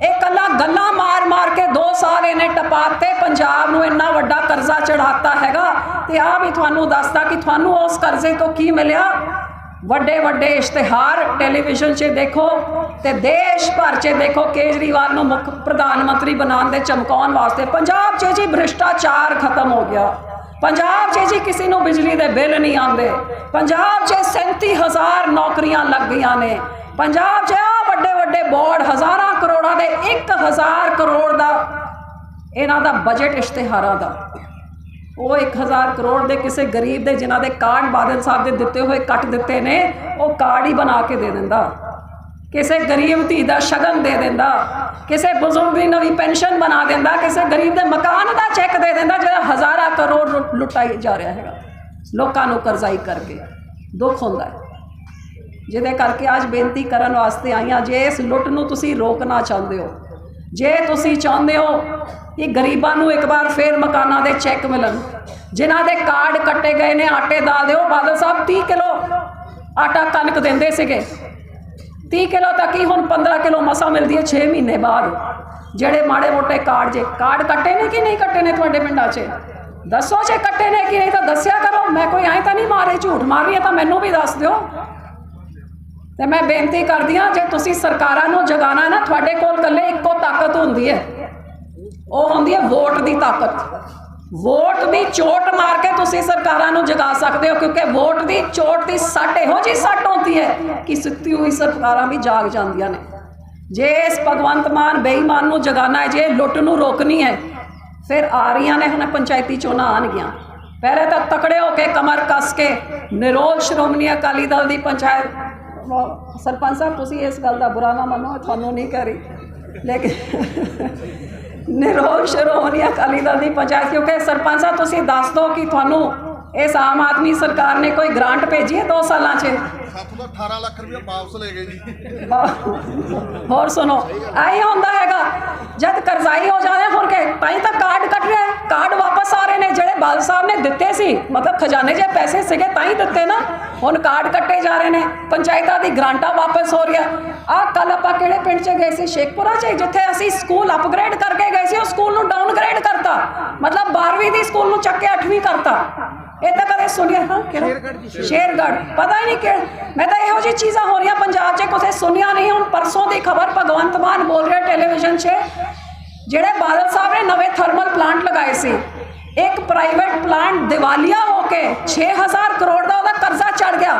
ਇਹ ਕੱਲਾ ਗੱਲਾਂ ਮਾਰ-ਮਾਰ ਕੇ 2 ਸਾਲ ਇਹਨੇ ਟਪਾਤੇ, ਪੰਜਾਬ ਨੂੰ ਇੰਨਾ ਵੱਡਾ ਕਰਜ਼ਾ ਚੜਾਤਾ ਹੈਗਾ ਤੇ ਆ ਵੀ ਤੁਹਾਨੂੰ ਦੱਸਦਾ ਕਿ ਤੁਹਾਨੂੰ ਉਸ ਕਰਜ਼ੇ ਤੋਂ ਕੀ ਮਿਲਿਆ? ਵੱਡੇ ਵੱਡੇ ਇਸ਼ਤਿਹਾਰ ਟੈਲੀਵਿਜ਼ਨ 'ਚ ਦੇਖੋ ਤੇ ਦੇਸ਼ ਭਰ 'ਚ ਦੇਖੋ ਕੇਜਰੀਵਾਲ ਨੂੰ ਮੁੱਖ ਪ੍ਰਧਾਨ ਮੰਤਰੀ ਬਣਾਉਣ ਦੇ ਚਮਕਾਉਣ ਵਾਸਤੇ ਪੰਜਾਬ 'ਚ ਜੀ ਭ੍ਰਿਸ਼ਟਾਚਾਰ ਖਤਮ ਹੋ ਗਿਆ। ਪੰਜਾਬ 'ਚ ਜੀ ਕਿਸੇ ਨੂੰ ਬਿਜਲੀ ਦੇ ਬਿੱਲ ਨਹੀਂ ਆਉਂਦੇ। ਪੰਜਾਬ 'ਚ 37000 ਨੌਕਰੀਆਂ ਲੱਗ ਗਈਆਂ ਨੇ। ਪੰਜਾਬ 'ਚ ਆ ਵੱਡੇ ਵੱਡੇ ਬੋਰਡ ਹਜ਼ਾਰਾਂ ਕਰੋੜਾਂ ਦੇ 1000 ਕਰੋੜ ਦਾ ਇਹਨਾਂ ਦਾ ਬਜਟ ਇਸ਼ਤਿਹਾਰਾਂ ਦਾ। ਉਹ 1000 ਕਰੋੜ ਦੇ ਕਿਸੇ ਗਰੀਬ ਦੇ ਜਿਨ੍ਹਾਂ ਦੇ ਕਾਰਡ ਬਾਦਲ ਸਾਹਿਬ ਦੇ ਦਿੱਤੇ ਹੋਏ ਕੱਟ ਦਿੱਤੇ ਨੇ, ਉਹ ਕਾਰਡ ਹੀ ਬਣਾ ਕੇ ਦੇ ਦਿੰਦਾ। ਕਿਸੇ ਗਰੀਬ ਧੀ ਦਾ ਸ਼ਗਨ ਦੇ ਦਿੰਦਾ। ਕਿਸੇ ਬਜ਼ੁਰਗ ਦੀ ਨਵੀਂ ਪੈਨਸ਼ਨ ਬਣਾ ਦਿੰਦਾ। ਕਿਸੇ ਗਰੀਬ ਦੇ ਮਕਾਨ ਦਾ ਚੈੱਕ ਦੇ ਦਿੰਦਾ ਜਿਹੜਾ ਹਜ਼ਾਰਾਂ ਕਰੋੜ ਲੁ- ਲੁੱਟਾਈ ਜਾ ਰਿਹਾ ਹੈਗਾ। ਲੋਕਾਂ ਨੂੰ ਕਰਜ਼ਾਈ ਕਰਕੇ ਦੁੱਖ ਹੁੰਦਾ ਹੈ। ਜਿਹਦੇ ਕਰਕੇ ਅੱਜ ਬੇਨਤੀ ਕਰਨ ਵਾਸਤੇ ਆਈਆਂ ਜੇ ਇਸ ਲੁੱਟ ਨੂੰ ਤੁਸੀਂ ਰੋਕਣਾ ਚਾਹੁੰਦੇ ਹੋ, ਜੇ ਤੁਸੀਂ ਚਾਹੁੰਦੇ ਹੋ ਕਿ ਗਰੀਬਾਂ ਨੂੰ ਇੱਕ ਵਾਰ ਫੇਰ ਮਕਾਨਾਂ ਦੇ ਚੈੱਕ ਮਿਲਣ, ਜਿਨ੍ਹਾਂ ਦੇ ਕਾਰਡ ਕੱਟੇ ਗਏ ਨੇ, ਆਟੇ ਦਾਲ ਦਿਓ, ਬਾਦਲ ਸਾਹਿਬ 30 ਕਿਲੋ ਆਟਾ ਕਣਕ ਦਿੰਦੇ ਸੀਗੇ। 30 ਕਿਲੋ ਤੱਕ ਹੀ ਹੁਣ 15 ਕਿਲੋ ਮਸਾ ਮਿਲਦੀ ਹੈ 6 ਮਹੀਨੇ ਬਾਅਦ। ਜਿਹੜੇ ਮਾੜੇ ਮੋਟੇ ਕਾਰਡ ਜੇ, ਕਾਰਡ ਕੱਟੇ ਨੇ ਕਿ ਨਹੀਂ ਕੱਟੇ ਨੇ ਤੁਹਾਡੇ ਪਿੰਡਾਂ 'ਚ? ਦੱਸੋ ਜੇ ਕੱਟੇ ਨੇ ਕਿ ਨਹੀਂ ਤਾਂ ਦੱਸਿਆ ਕਰੋ, ਮੈਂ ਕੋਈ ਐਂ ਤਾਂ ਨਹੀਂ ਮਾਰੇ ਝੂਠ ਮਾਰ ਰਹੀ ਹਾਂ, ਤਾਂ ਮੈਨੂੰ ਵੀ ਦੱਸ ਦਿਓ। ਤੇ ਮੈਂ ਬੇਨਤੀ ਕਰਦੀ ਹਾਂ, ਜੇ ਤੁਸੀਂ ਸਰਕਾਰਾਂ ਨੂੰ ਜਗਾਣਾ ਨਾ, ਤੁਹਾਡੇ ਕੋਲ ਇਕੱਲੇ ਇੱਕੋ ਤਾਕਤ ਹੁੰਦੀ ਹੈ। ਉਹ ਹੁੰਦੀ ਹੈ ਵੋਟ ਦੀ ਤਾਕਤ। ਵੋਟ ਦੀ ਚੋਟ ਮਾਰ ਕੇ ਤੁਸੀਂ ਸਰਕਾਰਾਂ ਨੂੰ ਜਗਾ ਸਕਦੇ ਹੋ, ਕਿਉਂਕਿ ਵੋਟ ਦੀ ਚੋਟ ਦੀ ਸੱਟ ਇਹੋ ਜੀ ਸੱਟ ਹੁੰਦੀ ਹੈ ਕਿ ਸੁੱਤੀ ਹੋਈ ਸਰਕਾਰਾਂ ਵੀ ਜਾਗ ਜਾਂਦੀਆਂ ਨੇ। ਜੇ ਇਸ ਭਗਵੰਤ ਮਾਨ ਬੇਈਮਾਨ ਨੂੰ ਜਗਾਣਾ ਹੈ, ਜੇ ਲੁੱਟ ਨੂੰ ਰੋਕਣੀ ਹੈ, ਫਿਰ ਆ ਰਹੀਆਂ ਨੇ, ਹੁਣ ਪੰਚਾਇਤੀ ਚੋਣਾਂ ਆਣਗੀਆਂ ਪਹਿਲੇ ਤਾਂ ਤਕੜੇ ਹੋ ਕੇ ਕਮਰ ਕੱਸ ਕੇ ਨਿਰੋਲ ਸ਼੍ਰੋਮਣੀ ਅਕਾਲੀ ਦਲ ਦੀ ਪੰਚਾਇਤ ਸਰਪੰਚ ਸਾਹਿਬ ਤੁਸੀਂ ਇਸ ਗੱਲ ਦਾ ਬੁਰਾ ਨਾ ਮੰਨੋ ਤੁਹਾਨੂੰ ਨਹੀਂ ਕਹਿ ਰਹੀ। ਲੇਕਿਨ ਨਿਰੋਲ ਸ਼੍ਰੋਮਣੀ ਅਕਾਲੀ ਦਲ ਦੀ ਪੰਚਾਇਤ ਕਿਉਂਕਿ ਸਰਪੰਚ ਸਾਹਿਬ ਤੁਸੀਂ ਦੱਸ ਦਿਓ ਕਿ ਤੁਹਾਨੂੰ ਇਸ ਆਮ ਆਦਮੀ ਸਰਕਾਰ ਨੇ ਕੋਈ ਗ੍ਰਾਂਟ ਭੇਜੀ ਹੈ 2 ਸਾਲਾਂ 'ਚ? ਸਾਥੋਂ ਤਾਂ 18 ਲੱਖ ਰੁਪਏ ਵਾਪਸ ਲੈ ਗਏ ਜੀ। ਹੋਰ ਸੁਣੋ ਆਈ ਹੁੰਦਾ ਹੈਗਾ ਜਦ ਕਰਜ਼ਾਈ ਹੋ ਜਾਵੇ ਹੁਣ ਕੇ, ਤਾਂ ਤਾਂ ਕਾਰਡ ਕੱਟ ਰਿਹਾ ਕਾਰਡ ਵਾਪਸ ਆ ਰਹੇ ਨੇ, ਜਿਹੜੇ ਬਾਲ ਸਾਹਿਬ ਨੇ ਦਿੱਤੇ ਸੀ। ਮਤਲਬ ਖਜ਼ਾਨੇ 'ਚ ਪੈਸੇ ਸੀਗੇ, ਤਾਂ ਹੀ ਦਿੱਤੇ ਨਾ। ਹੁਣ ਕਾਰਡ ਕੱਟੇ ਜਾ ਰਹੇ ਨੇ। ਪੰਚਾਇਤਾਂ ਦੀ ਗ੍ਰਾਂਟਾਂ ਵਾਪਸ ਹੋ ਰਹੀਆਂ। ਆ ਕੱਲ ਆਪਾਂ ਕਿਹੜੇ ਪਿੰਡ 'ਚ ਗਏ ਸੀ? ਸ਼ੇਖਪੁਰਾ 'ਚ ਜਿੱਥੇ ਅਸੀਂ ਸਕੂਲ ਅਪਗ੍ਰੇਡ ਕਰਕੇ ਗਏ ਸੀ। ਉਹ ਸਕੂਲ ਨੂੰ ਡਾਊਨਗ੍ਰੇਡ ਕਰਤਾ। ਮਤਲਬ 12ਵੀਂ ਦੀ ਸਕੂਲ ਨੂੰ ਚੱਕ ਕੇ 8ਵੀਂ ਕਰਤਾ। ਇਹ ਤਾਂ ਕਦੇ ਸੁਣਿਆ ਹਾਂ ਕਿਹੜਾ? ਸ਼ੇਰਗੜ੍ਹ ਪਤਾ ਹੀ ਨਹੀਂ ਕਿ ਮੈਂ ਤਾਂ ਇਹੋ ਜਿਹੀ ਚੀਜ਼ਾਂ ਹੋ ਰਹੀਆਂ ਪੰਜਾਬ 'ਚ ਕੁਛ ਸੁਣਿਆ ਨਹੀਂ ਹੁਣ ਪਰਸੋਂ ਦੀ ਖਬਰ ਭਗਵੰਤ ਮਾਨ ਬੋਲ ਰਿਹਾ ਟੈਲੀਵਿਜ਼ਨ 'ਚ ਜਿਹੜੇ ਬਾਦਲ ਸਾਹਿਬ ਨੇ ਨਵੇਂ ਥਰਮਲ ਪਲਾਂਟ ਲਗਾਏ ਸੀ। ਇੱਕ ਪ੍ਰਾਈਵੇਟ ਪਲਾਂਟ ਦਿਵਾਲੀਆ ਹੋ ਕੇ 6000 ਕਰੋੜ ਦਾ ਉਹਦਾ ਕਰਜ਼ਾ ਚੜ ਗਿਆ।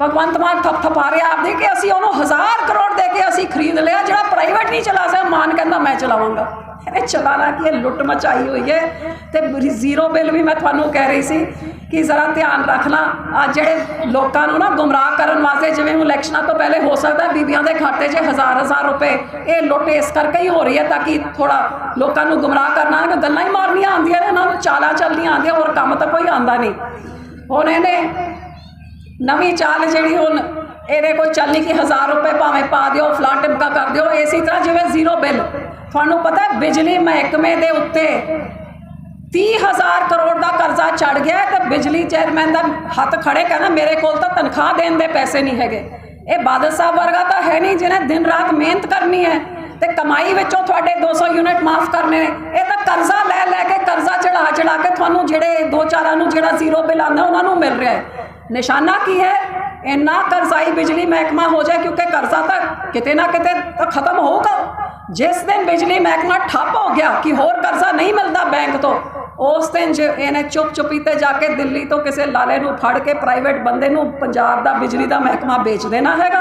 ਭਗਵੰਤ ਮਾਨ ਥੱਪ ਥਪਾ ਰਿਹਾ ਆਪਦੇ ਕਿ ਅਸੀਂ ਉਹਨੂੰ 1000 ਕਰੋੜ ਦੇ ਕੇ ਅਸੀਂ ਖਰੀਦ ਲਿਆ, ਜਿਹੜਾ ਪ੍ਰਾਈਵੇਟ ਨਹੀਂ ਚਲਾ ਸਕਦਾ ਮਾਨ ਕਹਿੰਦਾ, ਮੈਂ ਚਲਾਵਾਂਗਾ। ਇਹ ਚਲਾਣਾ ਕੀ ਇਹ ਲੁੱਟ ਮਚਾਈ ਹੋਈ ਹੈ। ਤੇ ਜ਼ੀਰੋ ਬਿੱਲ ਵੀ ਮੈਂ ਤੁਹਾਨੂੰ ਕਹਿ ਰਹੀ ਸੀ ਕਿ ਜ਼ਰਾ ਧਿਆਨ ਰੱਖਣਾ ਆ ਜਿਹੜੇ ਲੋਕਾਂ ਨੂੰ ਨਾ ਗੁੰਮਰਾਹ ਕਰਨ ਵਾਸਤੇ, ਜਿਵੇਂ ਇਲੈਕਸ਼ਨਾਂ ਤੋਂ ਪਹਿਲੇ ਹੋ ਸਕਦਾ ਬੀਬੀਆਂ ਦੇ ਖਾਤੇ 'ਚ ਹਜ਼ਾਰ ਹਜ਼ਾਰ ਰੁਪਏ। ਇਹ ਲੁੱਟ ਇਸ ਕਰਕੇ ਹੀ ਹੋ ਰਹੀ ਹੈ ਤਾਂ ਕਿ ਥੋੜਾ ਲੋਕਾਂ ਨੂੰ ਗੁੰਮਰਾਹ ਕਰਨਾ ਕਿ ਗੱਲਾਂ ਹੀ ਮਾਰਨੀਆਂ ਆਉਂਦੀਆਂ ਨੇ ਇਹਨਾਂ ਨੂੰ ਚਾਲਾਂ ਚੱਲਦੀਆਂ ਆਉਂਦੀਆਂ, ਹੋਰ ਕੰਮ ਤਾਂ ਕੋਈ ਆਉਂਦਾ ਨਹੀਂ। ਹੁਣ ਇਹਨੇ ਨਵੀਂ ਚਾਲ ਜਿਹੜੀ ਹੁਣ ਇਹਦੇ ਕੋਲ ਚੱਲਣੀ ਕਿ 1000 ਰੁਪਏ ਭਾਵੇਂ ਪਾ ਦਿਓ ਫਲਾਂ ਟਿਮਕਾ ਕਰ ਦਿਓ, ਇਸੇ ਤਰ੍ਹਾਂ ਜਿਵੇਂ ਜ਼ੀਰੋ ਬਿੱਲ ਤੁਹਾਨੂੰ ਪਤਾ ਹੈ, ਬਿਜਲੀ ਮਹਿਕਮੇ ਦੇ ਉੱਤੇ 30000 ਕਰੋੜ ਦਾ ਕਰਜ਼ਾ ਚੜ ਗਿਆ ਹੈ ਤੇ ਬਿਜਲੀ ਚੇਅਰਮੈਨ ਦਾ ਹੱਥ ਖੜੇ ਕਹਿੰਦਾ, ਮੇਰੇ ਕੋਲ ਤਾਂ ਤਨਖਾਹ ਦੇਣ ਦੇ ਪੈਸੇ ਨਹੀਂ ਹੈਗੇ। ਇਹ ਬਾਦਲ ਸਾਹਿਬ ਵਰਗਾ ਤਾਂ ਹੈ ਨਹੀਂ ਜਿਹਨੇ ਦਿਨ ਰਾਤ ਮਿਹਨਤ ਕਰਨੀ ਹੈ ਤੇ ਕਮਾਈ ਵਿੱਚੋਂ ਤੁਹਾਡੇ 200 ਯੂਨਿਟ ਮਾਫ ਕਰਨੇ ਨੇ। ਇਹ ਤਾਂ ਕਰਜ਼ਾ ਲੈ ਲੈ ਕੇ ਕਰਜ਼ਾ ਚੜਾ ਚੜਾ ਕੇ ਤੁਹਾਨੂੰ ਜਿਹੜੇ ਦੋ ਚਾਰਾਂ ਨੂੰ ਜਿਹੜਾ ਜ਼ੀਰੋ ਬਿੱਲ ਆਉਂਦਾ, ਉਹਨਾਂ ਨੂੰ ਮਿਲ ਰਿਹਾ ਹੈ। ਨਿਸ਼ਾਨਾ ਕੀ ਹੈ? ਇੰਨਾ ਕਰਜ਼ਾਈ ਬਿਜਲੀ ਮਹਿਕਮਾ ਹੋ ਜਾਏ ਕਿਉਂਕਿ ਕਰਜ਼ਾ ਤਾਂ ਕਿਤੇ ਨਾ ਕਿਤੇ ਤਾਂ ਖਤਮ ਹੋਊਗਾ। ਜਿਸ ਦਿਨ ਬਿਜਲੀ ਮਹਿਕਮਾ ਠੱਪ ਹੋ ਗਿਆ ਕਿ ਹੋਰ ਕਰਜ਼ਾ ਨਹੀਂ ਮਿਲਦਾ ਬੈਂਕ ਤੋਂ, ਉਸ ਦਿਨ ਜੇ ਇਹਨੇ ਚੁੱਪ ਚੁਪੀ ਤੇ ਜਾ ਕੇ ਦਿੱਲੀ ਤੋਂ ਕਿਸੇ ਲਾਲੇ ਨੂੰ ਫੜ ਕੇ ਪ੍ਰਾਈਵੇਟ ਬੰਦੇ ਨੂੰ ਪੰਜਾਬ ਦਾ ਬਿਜਲੀ ਦਾ ਮਹਿਕਮਾ ਵੇਚ ਦੇਣਾ ਹੈਗਾ।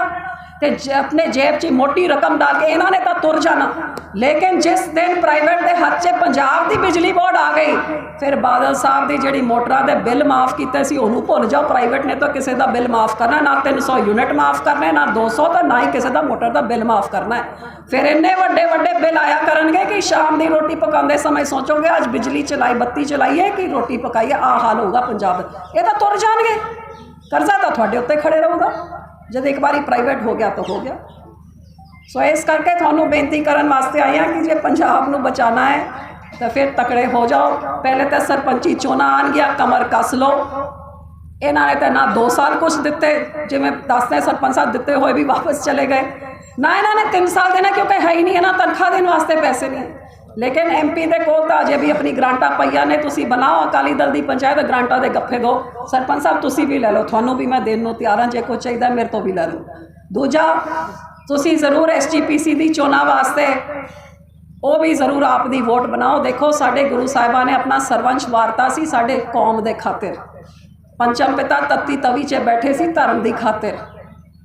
ਤੇ ਆਪਣੇ ਜੇਬ 'ਚ ਮੋਟੀ ਰਕਮ ਡਾਲ ਕੇ ਇਹਨਾਂ ਨੇ ਤਾਂ ਤੁਰ ਜਾਣਾ। ਲੇਕਿਨ ਜਿਸ ਦਿਨ ਪ੍ਰਾਈਵੇਟ ਦੇ ਹੱਥ 'ਚ ਪੰਜਾਬ ਦੀ ਬਿਜਲੀ ਬੋਰਡ ਆ ਗਈ, ਫਿਰ ਬਾਦਲ ਸਾਹਿਬ ਦੀ ਜਿਹੜੀ ਮੋਟਰਾਂ ਦੇ ਬਿੱਲ ਮਾਫ ਕੀਤੇ ਸੀ, ਉਹਨੂੰ ਭੁੱਲ ਜਾਓ। ਪ੍ਰਾਈਵੇਟ ਨੇ ਤਾਂ ਕਿਸੇ ਦਾ ਬਿੱਲ ਮਾਫ ਕਰਨਾ, ਨਾ 300 ਯੂਨਿਟ ਮਾਫ ਕਰਨਾ, ਨਾ 200 ਤਾਂ ਨਾ ਹੀ ਕਿਸੇ ਦਾ ਮੋਟਰ ਦਾ ਬਿੱਲ ਮਾਫ ਕਰਨਾ। ਹੈ ਫਿਰ ਇੰਨੇ ਵੱਡੇ ਵੱਡੇ ਬਿੱਲ ਆਇਆ ਕਰਨਗੇ ਕਿ ਸ਼ਾਮ ਦੀ ਰੋਟੀ ਪਕਾਉਂਦੇ ਸਮੇਂ ਸੋਚੋਗੇ, ਅੱਜ ਬਿਜਲੀ ਚਲਾਈ, ਬੱਤੀ ਚਲਾਈਏ ਕਿ ਰੋਟੀ ਪਕਾਈਏ ਆ ਹਾਲ ਹੋਊਗਾ ਪੰਜਾਬ ਇਹ ਤਾਂ ਤੁਰ ਜਾਣਗੇ। ਕਰਜ਼ਾ ਤਾਂ ਤੁਹਾਡੇ ਉੱਤੇ ਖੜੇ ਰਹੂਗਾ। ਜਦ ਇੱਕ ਵਾਰੀ ਪ੍ਰਾਈਵੇਟ ਹੋ ਗਿਆ ਤਾਂ ਹੋ ਗਿਆ। ਸੋ ਇਸ ਕਰਕੇ ਤੁਹਾਨੂੰ ਬੇਨਤੀ ਕਰਨ ਵਾਸਤੇ ਆਏ ਹਾਂ ਕਿ ਜੇ ਪੰਜਾਬ ਨੂੰ ਬਚਾਉਣਾ ਹੈ, ਤਾਂ ਫਿਰ ਤਕੜੇ ਹੋ ਜਾਓ। ਪਹਿਲੇ ਤਾਂ ਸਰਪੰਚੀ ਚੋਣਾਂ ਆਉਣਗੀਆਂ ਕਮਰ ਕੱਸ ਲਓ। ਇਹਨਾਂ ਨੇ ਤਾਂ ਨਾ 2 ਸਾਲ ਕੁਛ ਦਿੱਤੇ, ਜਿਵੇਂ ਦੱਸਦੇ ਸਰਪੰਚ ਸਾਹਿਬ ਦਿੱਤੇ ਹੋਏ ਵੀ ਵਾਪਸ ਚਲੇ ਗਏ। ਨਾ ਇਹਨਾਂ ਨੇ 3 ਸਾਲ ਦੇਣਾ, ਕਿਉਂਕਿ ਹੈ ਹੀ ਨਹੀਂ, ਇਹਨਾਂ ਤਨਖਾਹ ਦੇਣ ਵਾਸਤੇ ਪੈਸੇ ਨਹੀਂ। ਲੇਕਿਨ ਐਮਪੀ ਦੇ ਕੋਲ ਤਾਂ ਅਜੇ ਵੀ ਆਪਣੀ ਗ੍ਰਾਂਟਾਂ ਪਈਆਂ ਨੇ, ਤੁਸੀਂ ਬਣਾਓ, ਅਕਾਲੀ ਦਲ ਦੀ ਪੰਚਾਇਤ ਗ੍ਰਾਂਟਾਂ ਦੇ ਗੱਫੇ ਦਿਓ ਸਰਪੰਚ ਸਾਹਿਬ, ਤੁਸੀਂ ਵੀ ਲੈ ਲਓ, ਤੁਹਾਨੂੰ ਵੀ ਮੈਂ ਦੇਣ ਨੂੰ ਤਿਆਰ ਹਾਂ, ਜੇ ਕੋਈ ਚਾਹੀਦਾ ਮੇਰੇ ਤੋਂ ਵੀ ਲੈ ਲਓ। ਦੂਜਾ, ਤੁਸੀਂ ਜ਼ਰੂਰ ਐਸਜੀਪੀਸੀ ਦੀ ਚੋਣਾਂ ਵਾਸਤੇ ਉਹ ਵੀ ਜ਼ਰੂਰ ਆਪ ਦੀ ਵੋਟ ਬਣਾਓ। ਦੇਖੋ, ਸਾਡੇ ਗੁਰੂ ਸਾਹਿਬਾਨ ਨੇ ਆਪਣਾ ਸਰਵੰਸ਼ ਵਾਰਤਾ ਸੀ ਸਾਡੇ ਕੌਮ ਦੇ ਖਾਤਰ। ਪੰਚਮ ਪਿਤਾ ਤੱਤੀ ਤਵੀ 'ਚ ਬੈਠੇ ਸੀ ਧਰਮ ਦੀ ਖਾਤਰ।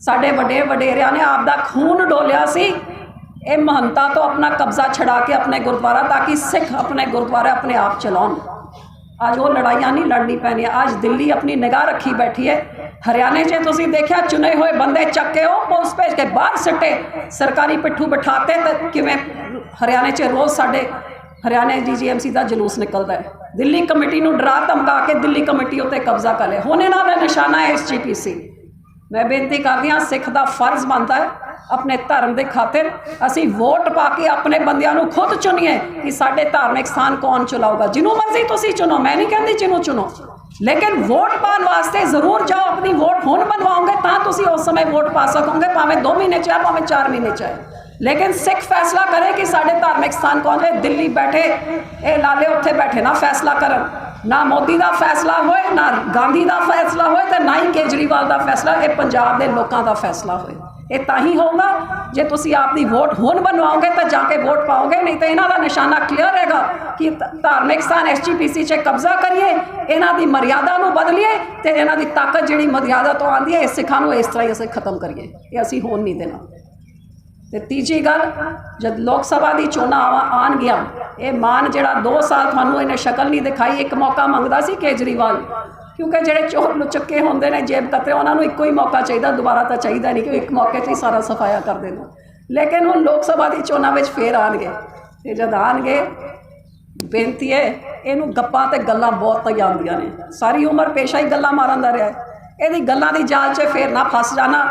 ਸਾਡੇ ਵੱਡੇ ਵਡੇਰਿਆਂ ਨੇ ਆਪ ਦਾ ਖੂਨ ਡੋਲਿਆ ਸੀ। ਇਹ ਮਹੰਤਾ ਤੋਂ ਆਪਣਾ ਕਬਜ਼ਾ ਛਡਾ ਕੇ ਆਪਣੇ ਗੁਰਦੁਆਰਾ ਤਾਂ ਕਿ ਸਿੱਖ ਆਪਣੇ ਗੁਰਦੁਆਰਾ ਆਪਣੇ ਆਪ ਚਲਾਉਣ। ਅੱਜ ਉਹ ਲੜਾਈਆਂ ਨਹੀਂ ਲੜਨੀ ਪੈਣੀਆਂ, ਅੱਜ ਦਿੱਲੀ ਆਪਣੀ ਨਿਗਾਹ ਰੱਖੀ ਬੈਠੀ ਹੈ। ਹਰਿਆਣੇ 'ਚ ਤੁਸੀਂ ਦੇਖਿਆ, ਚੁਣੇ ਹੋਏ ਬੰਦੇ ਚੱਕੇ ਉਹ ਪੁਲਿਸ ਭੇਜ ਕੇ ਬਾਹਰ ਸਿੱਟੇ। ਸਰਕਾਰੀ ਪਿੱਠੂ ਬਿਠਾਤੇ ਤੇ ਕਿਵੇਂ ਹਰਿਆਣੇ 'ਚ ਰੋਜ਼ ਸਾਡੇ ਹਰਿਆਣੇ ਦੀ ਜੀਐਮਸੀ ਦਾ ਜਲੂਸ ਨਿਕਲਦਾ ਹੈ। ਦਿੱਲੀ ਕਮੇਟੀ ਨੂੰ ਡਰਾ ਧਮਕਾ ਕੇ ਦਿੱਲੀ ਕਮੇਟੀ ਉੱਤੇ ਕਬਜ਼ਾ ਕਰ ਲਿਆ। ਹੁਣ ਇਹਨਾਂ ਦਾ ਨਿਸ਼ਾਨਾ ਹੈ ਐਸਜੀਪੀਸੀ ਮੈਂ ਬੇਨਤੀ ਕਰਦੀ ਹਾਂ, ਸਿੱਖ ਦਾ ਫਰਜ਼ ਬਣਦਾ ਹੈ, ਆਪਣੇ ਧਰਮ ਦੇ ਖਾਤਰ ਅਸੀਂ ਵੋਟ ਪਾ ਕੇ ਆਪਣੇ ਬੰਦਿਆਂ ਨੂੰ ਖੁਦ ਚੁਣੀਏ ਕਿ ਸਾਡੇ ਧਾਰਮਿਕ ਸਥਾਨ ਕੌਣ ਚਲਾਊਗਾ। ਜਿਹਨੂੰ ਮਰਜ਼ੀ ਤੁਸੀਂ ਚੁਣੋ, ਮੈਂ ਨਹੀਂ ਕਹਿੰਦੀ ਜਿਹਨੂੰ ਚੁਣੋ। ਲੇਕਿਨ ਵੋਟ ਪਾਉਣ ਵਾਸਤੇ ਜ਼ਰੂਰ ਜਾਓ, ਆਪਣੀ ਵੋਟ ਹੁਣ ਬਣਵਾਓਗੇ ਤਾਂ ਤੁਸੀਂ ਉਸ ਸਮੇਂ ਵੋਟ ਪਾ ਸਕੋਗੇ, ਭਾਵੇਂ 2 ਮਹੀਨੇ ਚ ਹੈ ਭਾਵੇਂ 4 ਮਹੀਨੇ ਚ ਹੈ ਲੇਕਿਨ ਸਿੱਖ ਫੈਸਲਾ ਕਰੇ ਕਿ ਸਾਡੇ ਧਾਰਮਿਕ ਸਥਾਨ ਕੌਣ ਹੈ? ਦਿੱਲੀ ਬੈਠੇ, ਇਹ ਲਾਲੇ ਉੱਥੇ ਬੈਠੇ ਨਾ ਫੈਸਲਾ ਕਰਨ। ਨਾ ਮੋਦੀ ਦਾ ਫੈਸਲਾ ਹੋਏ, ਨਾ ਗਾਂਧੀ ਦਾ ਫੈਸਲਾ ਹੋਏ ਤੇ ਨਾ ਹੀ ਕੇਜਰੀਵਾਲ ਦਾ ਫੈਸਲਾ, ਇਹ ਪੰਜਾਬ ਦੇ ਲੋਕਾਂ ਦਾ ਫੈਸਲਾ ਹੋਏ। ਇਹ ਤਾਂ ਹੀ ਹੋਊਗਾ, ਜੇ ਤੁਸੀਂ ਆਪਦੀ ਵੋਟ ਹੁਣ ਬਣਵਾਓਗੇ ਤਾਂ ਜਾ ਕੇ ਵੋਟ ਪਾਓਗੇ, ਨਹੀਂ ਤਾਂ ਇਹਨਾਂ ਦਾ ਨਿਸ਼ਾਨਾ ਕਲੀਅਰ ਹੈਗਾ ਕਿ ਧਾਰਮਿਕ ਸਥਾਨ ਐਸਜੀਪੀਸੀ 'ਚ ਕਬਜ਼ਾ ਕਰੀਏ, ਇਹਨਾਂ ਦੀ ਮਰਿਆਦਾ ਨੂੰ ਬਦਲੀਏ ਤੇ ਇਹਨਾਂ ਦੀ ਤਾਕਤ ਜਿਹੜੀ ਮਰਿਆਦਾ ਤੋਂ ਆਉਂਦੀ ਹੈ ਇਸ ਸਿੱਖਾਂ ਨੂੰ ਇਸ ਤਰ੍ਹਾਂ ਹੀ ਅਸੀਂ ਖਤਮ ਕਰੀਏ। ਇਹ ਅਸੀਂ ਹੋਣ ਨਹੀਂ ਦੇਣਾ। ਤੇ ਤੀਜੀ ਗੱਲ, ਜਦ ਲੋਕ ਸਭਾ ਦੀ ਚੋਣਾਂ ਆਵਾ- ਆਉਣਗੀਆਂ ਇਹ ਮਾਨ ਜਿਹੜਾ 2 ਸਾਲ ਤੁਹਾਨੂੰ ਇਹਨੇ ਸ਼ਕਲ ਨਹੀਂ ਦਿਖਾਈ, ਇੱਕ ਮੌਕਾ ਮੰਗਦਾ ਸੀ ਕੇਜਰੀਵਾਲ। ਕਿਉਂਕਿ ਜਿਹੜੇ ਚੋਰ ਲੁਚੱਕੇ ਹੁੰਦੇ ਨੇ, ਜੇਬ ਕਤਰੇ ਉਹਨਾਂ ਨੂੰ ਇੱਕੋ ਹੀ ਮੌਕਾ ਚਾਹੀਦਾ, ਦੁਬਾਰਾ ਤਾਂ ਚਾਹੀਦਾ ਨਹੀਂ ਕਿ ਇੱਕ ਮੌਕੇ 'ਚ ਹੀ ਸਾਰਾ ਸਫਾਇਆ ਕਰ ਦੇਣਾ। ਲੇਕਿਨ ਹੁਣ ਲੋਕ ਸਭਾ ਦੀ ਚੋਣਾਂ ਵਿੱਚ ਫੇਰ ਆਣਗੇ ਤੇ ਜਦ ਆਣਗੇ ਬੇਨਤੀ ਹੈ, ਇਹਨੂੰ ਗੱਪਾਂ ਤੇ ਗੱਲਾਂ ਬਹੁਤ ਹੀ ਆਉਂਦੀਆਂ ਨੇ। ਸਾਰੀ ਉਮਰ ਪੇਸ਼ਾ ਹੀ ਗੱਲਾਂ ਮਾਰਨ ਦਾ ਰਿਹਾ ਹੈ। ਇਹਦੀ ਗੱਲਾਂ ਦੀ ਜਾਲ 'ਚ ਫੇਰ ਨਾ ਫਸ ਜਾਣਾ।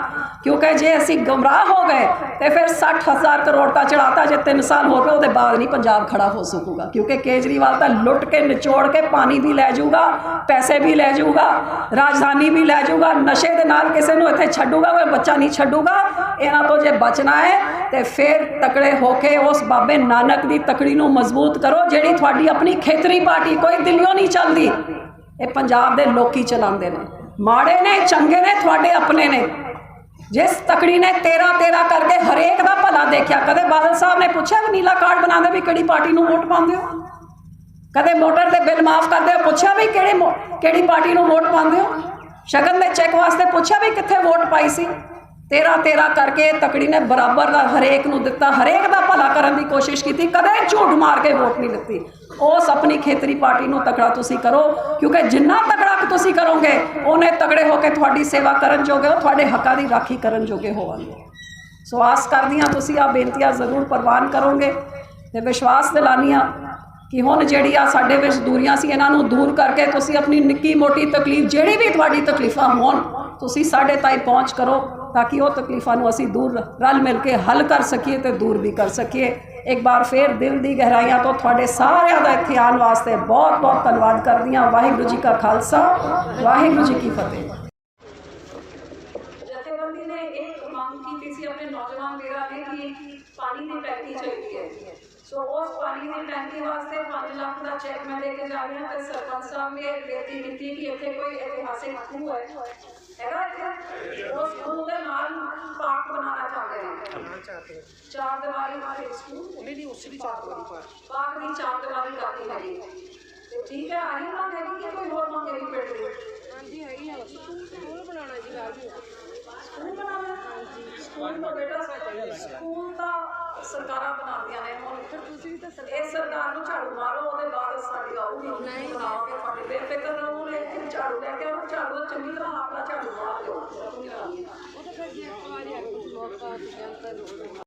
ਕਿਉਂਕਿ ਜੇ ਅਸੀਂ ਗਮਰਾਹ ਹੋ ਗਏ, ਤੇ ਫਿਰ 60000 ਕਰੋੜ ਤਾਂ ਚੜਾਤਾ ਜੇ 3 ਸਾਲ ਹੋ ਗਏ, ਉਹਦੇ ਬਾਅਦ ਨਹੀਂ ਪੰਜਾਬ ਖੜਾ ਹੋ ਸਕੂਗਾ। ਕਿਉਂਕਿ ਕੇਜਰੀਵਾਲ ਤਾਂ ਲੁੱਟ ਕੇ ਨਿਚੋੜ ਕੇ ਪਾਣੀ ਵੀ ਲੈ ਜਾਊਗਾ, ਪੈਸੇ ਵੀ ਲੈ ਜਾਊਗਾ, ਰਾਜਧਾਨੀ ਵੀ ਲੈ ਜਾਊਗਾ, ਨਸ਼ੇ ਦੇ ਨਾਲ ਕਿਸੇ ਨੂੰ ਇੱਥੇ ਛੱਡੂਗਾ, ਕੋਈ ਬੱਚਾ ਨਹੀਂ ਛੱਡੂਗਾ, ਇਹਨਾਂ ਤੋਂ ਜੇ ਬਚਣਾ ਹੈ, ਤੇ ਫਿਰ ਤਕੜੇ ਹੋ ਕੇ ਉਸ ਬਾਬੇ ਨਾਨਕ ਦੀ ਤਕੜੀ ਨੂੰ ਮਜ਼ਬੂਤ ਕਰੋ, ਜਿਹੜੀ ਤੁਹਾਡੀ ਆਪਣੀ ਖੇਤਰੀ ਪਾਰਟੀ, ਕੋਈ ਦਿੱਲੀੋਂ ਨਹੀਂ ਚੱਲਦੀ। ਇਹ ਪੰਜਾਬ ਦੇ ਲੋਕੀ ਚਲਾਉਂਦੇ ਨੇ। ਮਾੜੇ ਨੇ, ਚੰਗੇ ਨੇ, ਤੁਹਾਡੇ ਆਪਣੇ ਨੇ। ਜਿਸ ਤਕੜੀ ਨੇ ਤੇਰਾ ਤੇਰਾ ਕਰਕੇ ਹਰੇਕ ਦਾ ਭਲਾ ਦੇਖਿਆ। ਕਦੇ ਬਾਦਲ ਸਾਹਿਬ ਨੇ ਪੁੱਛਿਆ ਵੀ ਨੀਲਾ ਕਾਰਡ ਬਣਾਉਂਦੇ ਵੀ ਕਿਹੜੀ ਪਾਰਟੀ ਨੂੰ ਵੋਟ ਪਾਉਂਦੇ ਹੋ? ਕਦੇ ਮੋਟਰ ਦੇ ਬਿੱਲ ਮਾਫ ਕਰਦੇ ਹੋ? ਪੁੱਛਿਆ ਵੀ ਕਿਹੜੇ ਮੋ- ਕਿਹੜੀ ਪਾਰਟੀ ਨੂੰ ਵੋਟ ਪਾਉਂਦੇ ਹੋ? ਸ਼ਗਨ ਦੇ ਚੈੱਕ ਵਾਸਤੇ ਪੁੱਛਿਆ ਵੀ ਕਿੱਥੇ ਵੋਟ ਪਾਈ ਸੀ? ਤੇਰਾ ਤੇਰਾ ਕਰਕੇ ਤਕੜੀ ਨੇ ਬਰਾਬਰ ਦਾ ਹਰੇਕ ਨੂੰ ਦਿੱਤਾ। ਹਰੇਕ ਦਾ ਭਲਾ ਕਰਨ ਦੀ ਕੋਸ਼ਿਸ਼ ਕੀਤੀ। ਕਦੇ ਝੂਠ ਮਾਰ ਕੇ ਵੋਟ ਨਹੀਂ ਦਿੱਤੀ। ਉਸ ਆਪਣੀ ਖੇਤਰੀ ਪਾਰਟੀ ਨੂੰ ਤਕੜਾ ਤੁਸੀਂ ਕਰੋ, ਕਿਉਂਕਿ ਜਿੰਨਾ ਤਕੜਾ ਤੁਸੀਂ ਕਰੋਗੇ, ਉਹਨੇ ਤਕੜੇ ਹੋ ਕੇ ਤੁਹਾਡੀ ਸੇਵਾ ਕਰਨ ਜੋਗੇ ਹੋ ਤੁਹਾਡੇ ਹੱਕਾਂ ਦੀ ਰਾਖੀ ਕਰਨ ਜੋਗੇ ਹੋਵਾਂਗੇ ਸੋ ਆਸ ਕਰਦੀ ਹਾਂ ਤੁਸੀਂ ਆ ਬੇਨਤੀਆਂ ਜ਼ਰੂਰ ਪ੍ਰਵਾਨ ਕਰੋਗੇ ਤੇ ਵਿਸ਼ਵਾਸ ਦਿਲਾਨੀ ਹਾਂ ਕਿ ਹੁਣ ਜਿਹੜੀ ਆ ਸਾਡੇ ਵਿੱਚ ਦੂਰੀਆਂ ਸੀ, ਇਹਨਾਂ ਨੂੰ ਦੂਰ ਕਰਕੇ ਤੁਸੀਂ ਆਪਣੀ ਨਿੱਕੀ ਮੋਟੀ ਤਕਲੀਫ, ਜਿਹੜੀ ਵੀ ਤੁਹਾਡੀ ਤਕਲੀਫਾਂ ਹੋਣ, ਤੁਸੀਂ ਸਾਡੇ ਤਾਈਂ ਪਹੁੰਚ ਕਰੋ, ਤਾਂ ਕਿ ਉਹ ਤਕਲੀਫਾਂ ਨੂੰ ਅਸੀਂ ਦੂਰ, ਰਲ ਮਿਲ ਕੇ ਹੱਲ ਕਰ ਸਕੀਏ ਤੇ ਦੂਰ ਵੀ ਕਰ ਸਕੀਏ। ਇੱਕ ਵਾਰ ਫੇਰ ਦਿਲ ਦੀ ਗਹਿਰਾਈਆਂ ਤੋਂ ਤੁਹਾਡੇ ਸਾਰਿਆਂ ਦਾ ਇੱਥੇ ਆਉਣ ਵਾਸਤੇ ਬਹੁਤ ਬਹੁਤ ਧੰਨਵਾਦ ਕਰਦੀ ਹਾਂ। ਵਾਹਿਗੁਰੂ ਜੀ ਕਾ ਖਾਲਸਾ, ਵਾਹਿਗੁਰੂ ਜੀ ਕੀ ਫਤਿਹ। ਜਥੇਬੰਦੀ ਨੇ ਇੱਕ ਮੰਗ ਕੀਤੀ ਸੀ ਆਪਣੇ ਨੌਜਵਾਨ ਵੀਰਾਂ ਨੇ ਕਿ ਪਾਣੀ ਦੀ ਟੈਂਕੀ ਚਾਹੀਦੀ ਹੈ। ਸੋ ਉਸ ਪਾਣੀ ਦੀ ਟੈਂਕੀ ਵਾਸਤੇ 5 ਲੱਖ ਦਾ ਚੈੱਕ ਮੈਂ ਦੇ ਕੇ ਜਾ ਰਹੀ ਤੇ ਸਰਪੰਚ ਸਾਹਿਬ ਨੇ ਬੇਨਤੀ ਕੀਤੀ ਕਿ ਇੱਥੇ ਕੋਈ ਇਤਿਹਾਸਿਕ ਖੂਹ ਹੈ। ਹੈਗਾ ਇੱਥੇ? ਉਸ ਖੂਹ ਦੇ ਨਾਲ ਪਾਰਕ ਬਣਾਉਣਾ ਚਾਹੁੰਦੇ ਨੇ ਚਾਰ ਦੀਵਾਰੀ ਵਾਲੇ ਸਕੂਲ ਨਹੀਂ ਨਹੀਂ ਉਸ ਦੀ ਚਾਰ ਵਾਰੀ ਪਰ ਪਾਰਕ ਦੀ ਚਾਰ ਦੀਵਾਰੀ ਕਰਨੀ ਹੈਗੀ। ਤੇ ਠੀਕ ਹੈ ਆਹੀ ਮੰਗ ਹੈਗੀ ਕਿ ਕੋਈ ਹੋਰ ਮੰਗ ਹੈਗੀ ਪਿੰਡ ਦੀ? ਹਾਂਜੀ ਹੈਗੀ ਆ। ਸਕੂਲ ਸਕੂਲ ਬਣਾਉਣਾ ਜੀ ਵੀ ਸਕੂਲ ਬਣਾਉਣਾ ਸਕੂਲ ਤਾਂ ਬੇਟਾ ਸਕੂਲ ਤਾਂ ਸਰਕਾਰਾਂ ਬਣਾਉਂਦੀਆਂ ਨੇ ਹੁਣ। ਫਿਰ ਤੁਸੀਂ ਵੀ ਤਾਂ ਇਹ ਸਰਕਾਰ ਨੂੰ ਝਾੜੂ ਮਾਰੋ ਉਹਦੇ ਬਾਅਦ ਸਾਡੀ ਆਊਗੀ। ਨਹੀਂ। ਬਣਾਓਗੇ ਤੁਹਾਡੇ ਬੇਫਿਕਰ ਰਹੋ ਲੈ ਕੇ ਝਾੜੂ ਲੈ ਕੇ ਉਹਨੂੰ ਝਾੜੂ ਚੰਗੀ ਤਰ੍ਹਾਂ ਆਪਣਾ ਝਾੜੂ ਮਾਰ ਦਿਓ। ਉਹ ਤਾਂ ਫਿਰ ਜੇ ਇੱਕ ਵਾਰੀ ਆ ਕੁਝ ਮੌਕਾ ਤੁਸੀਂ ਅੰਤਰ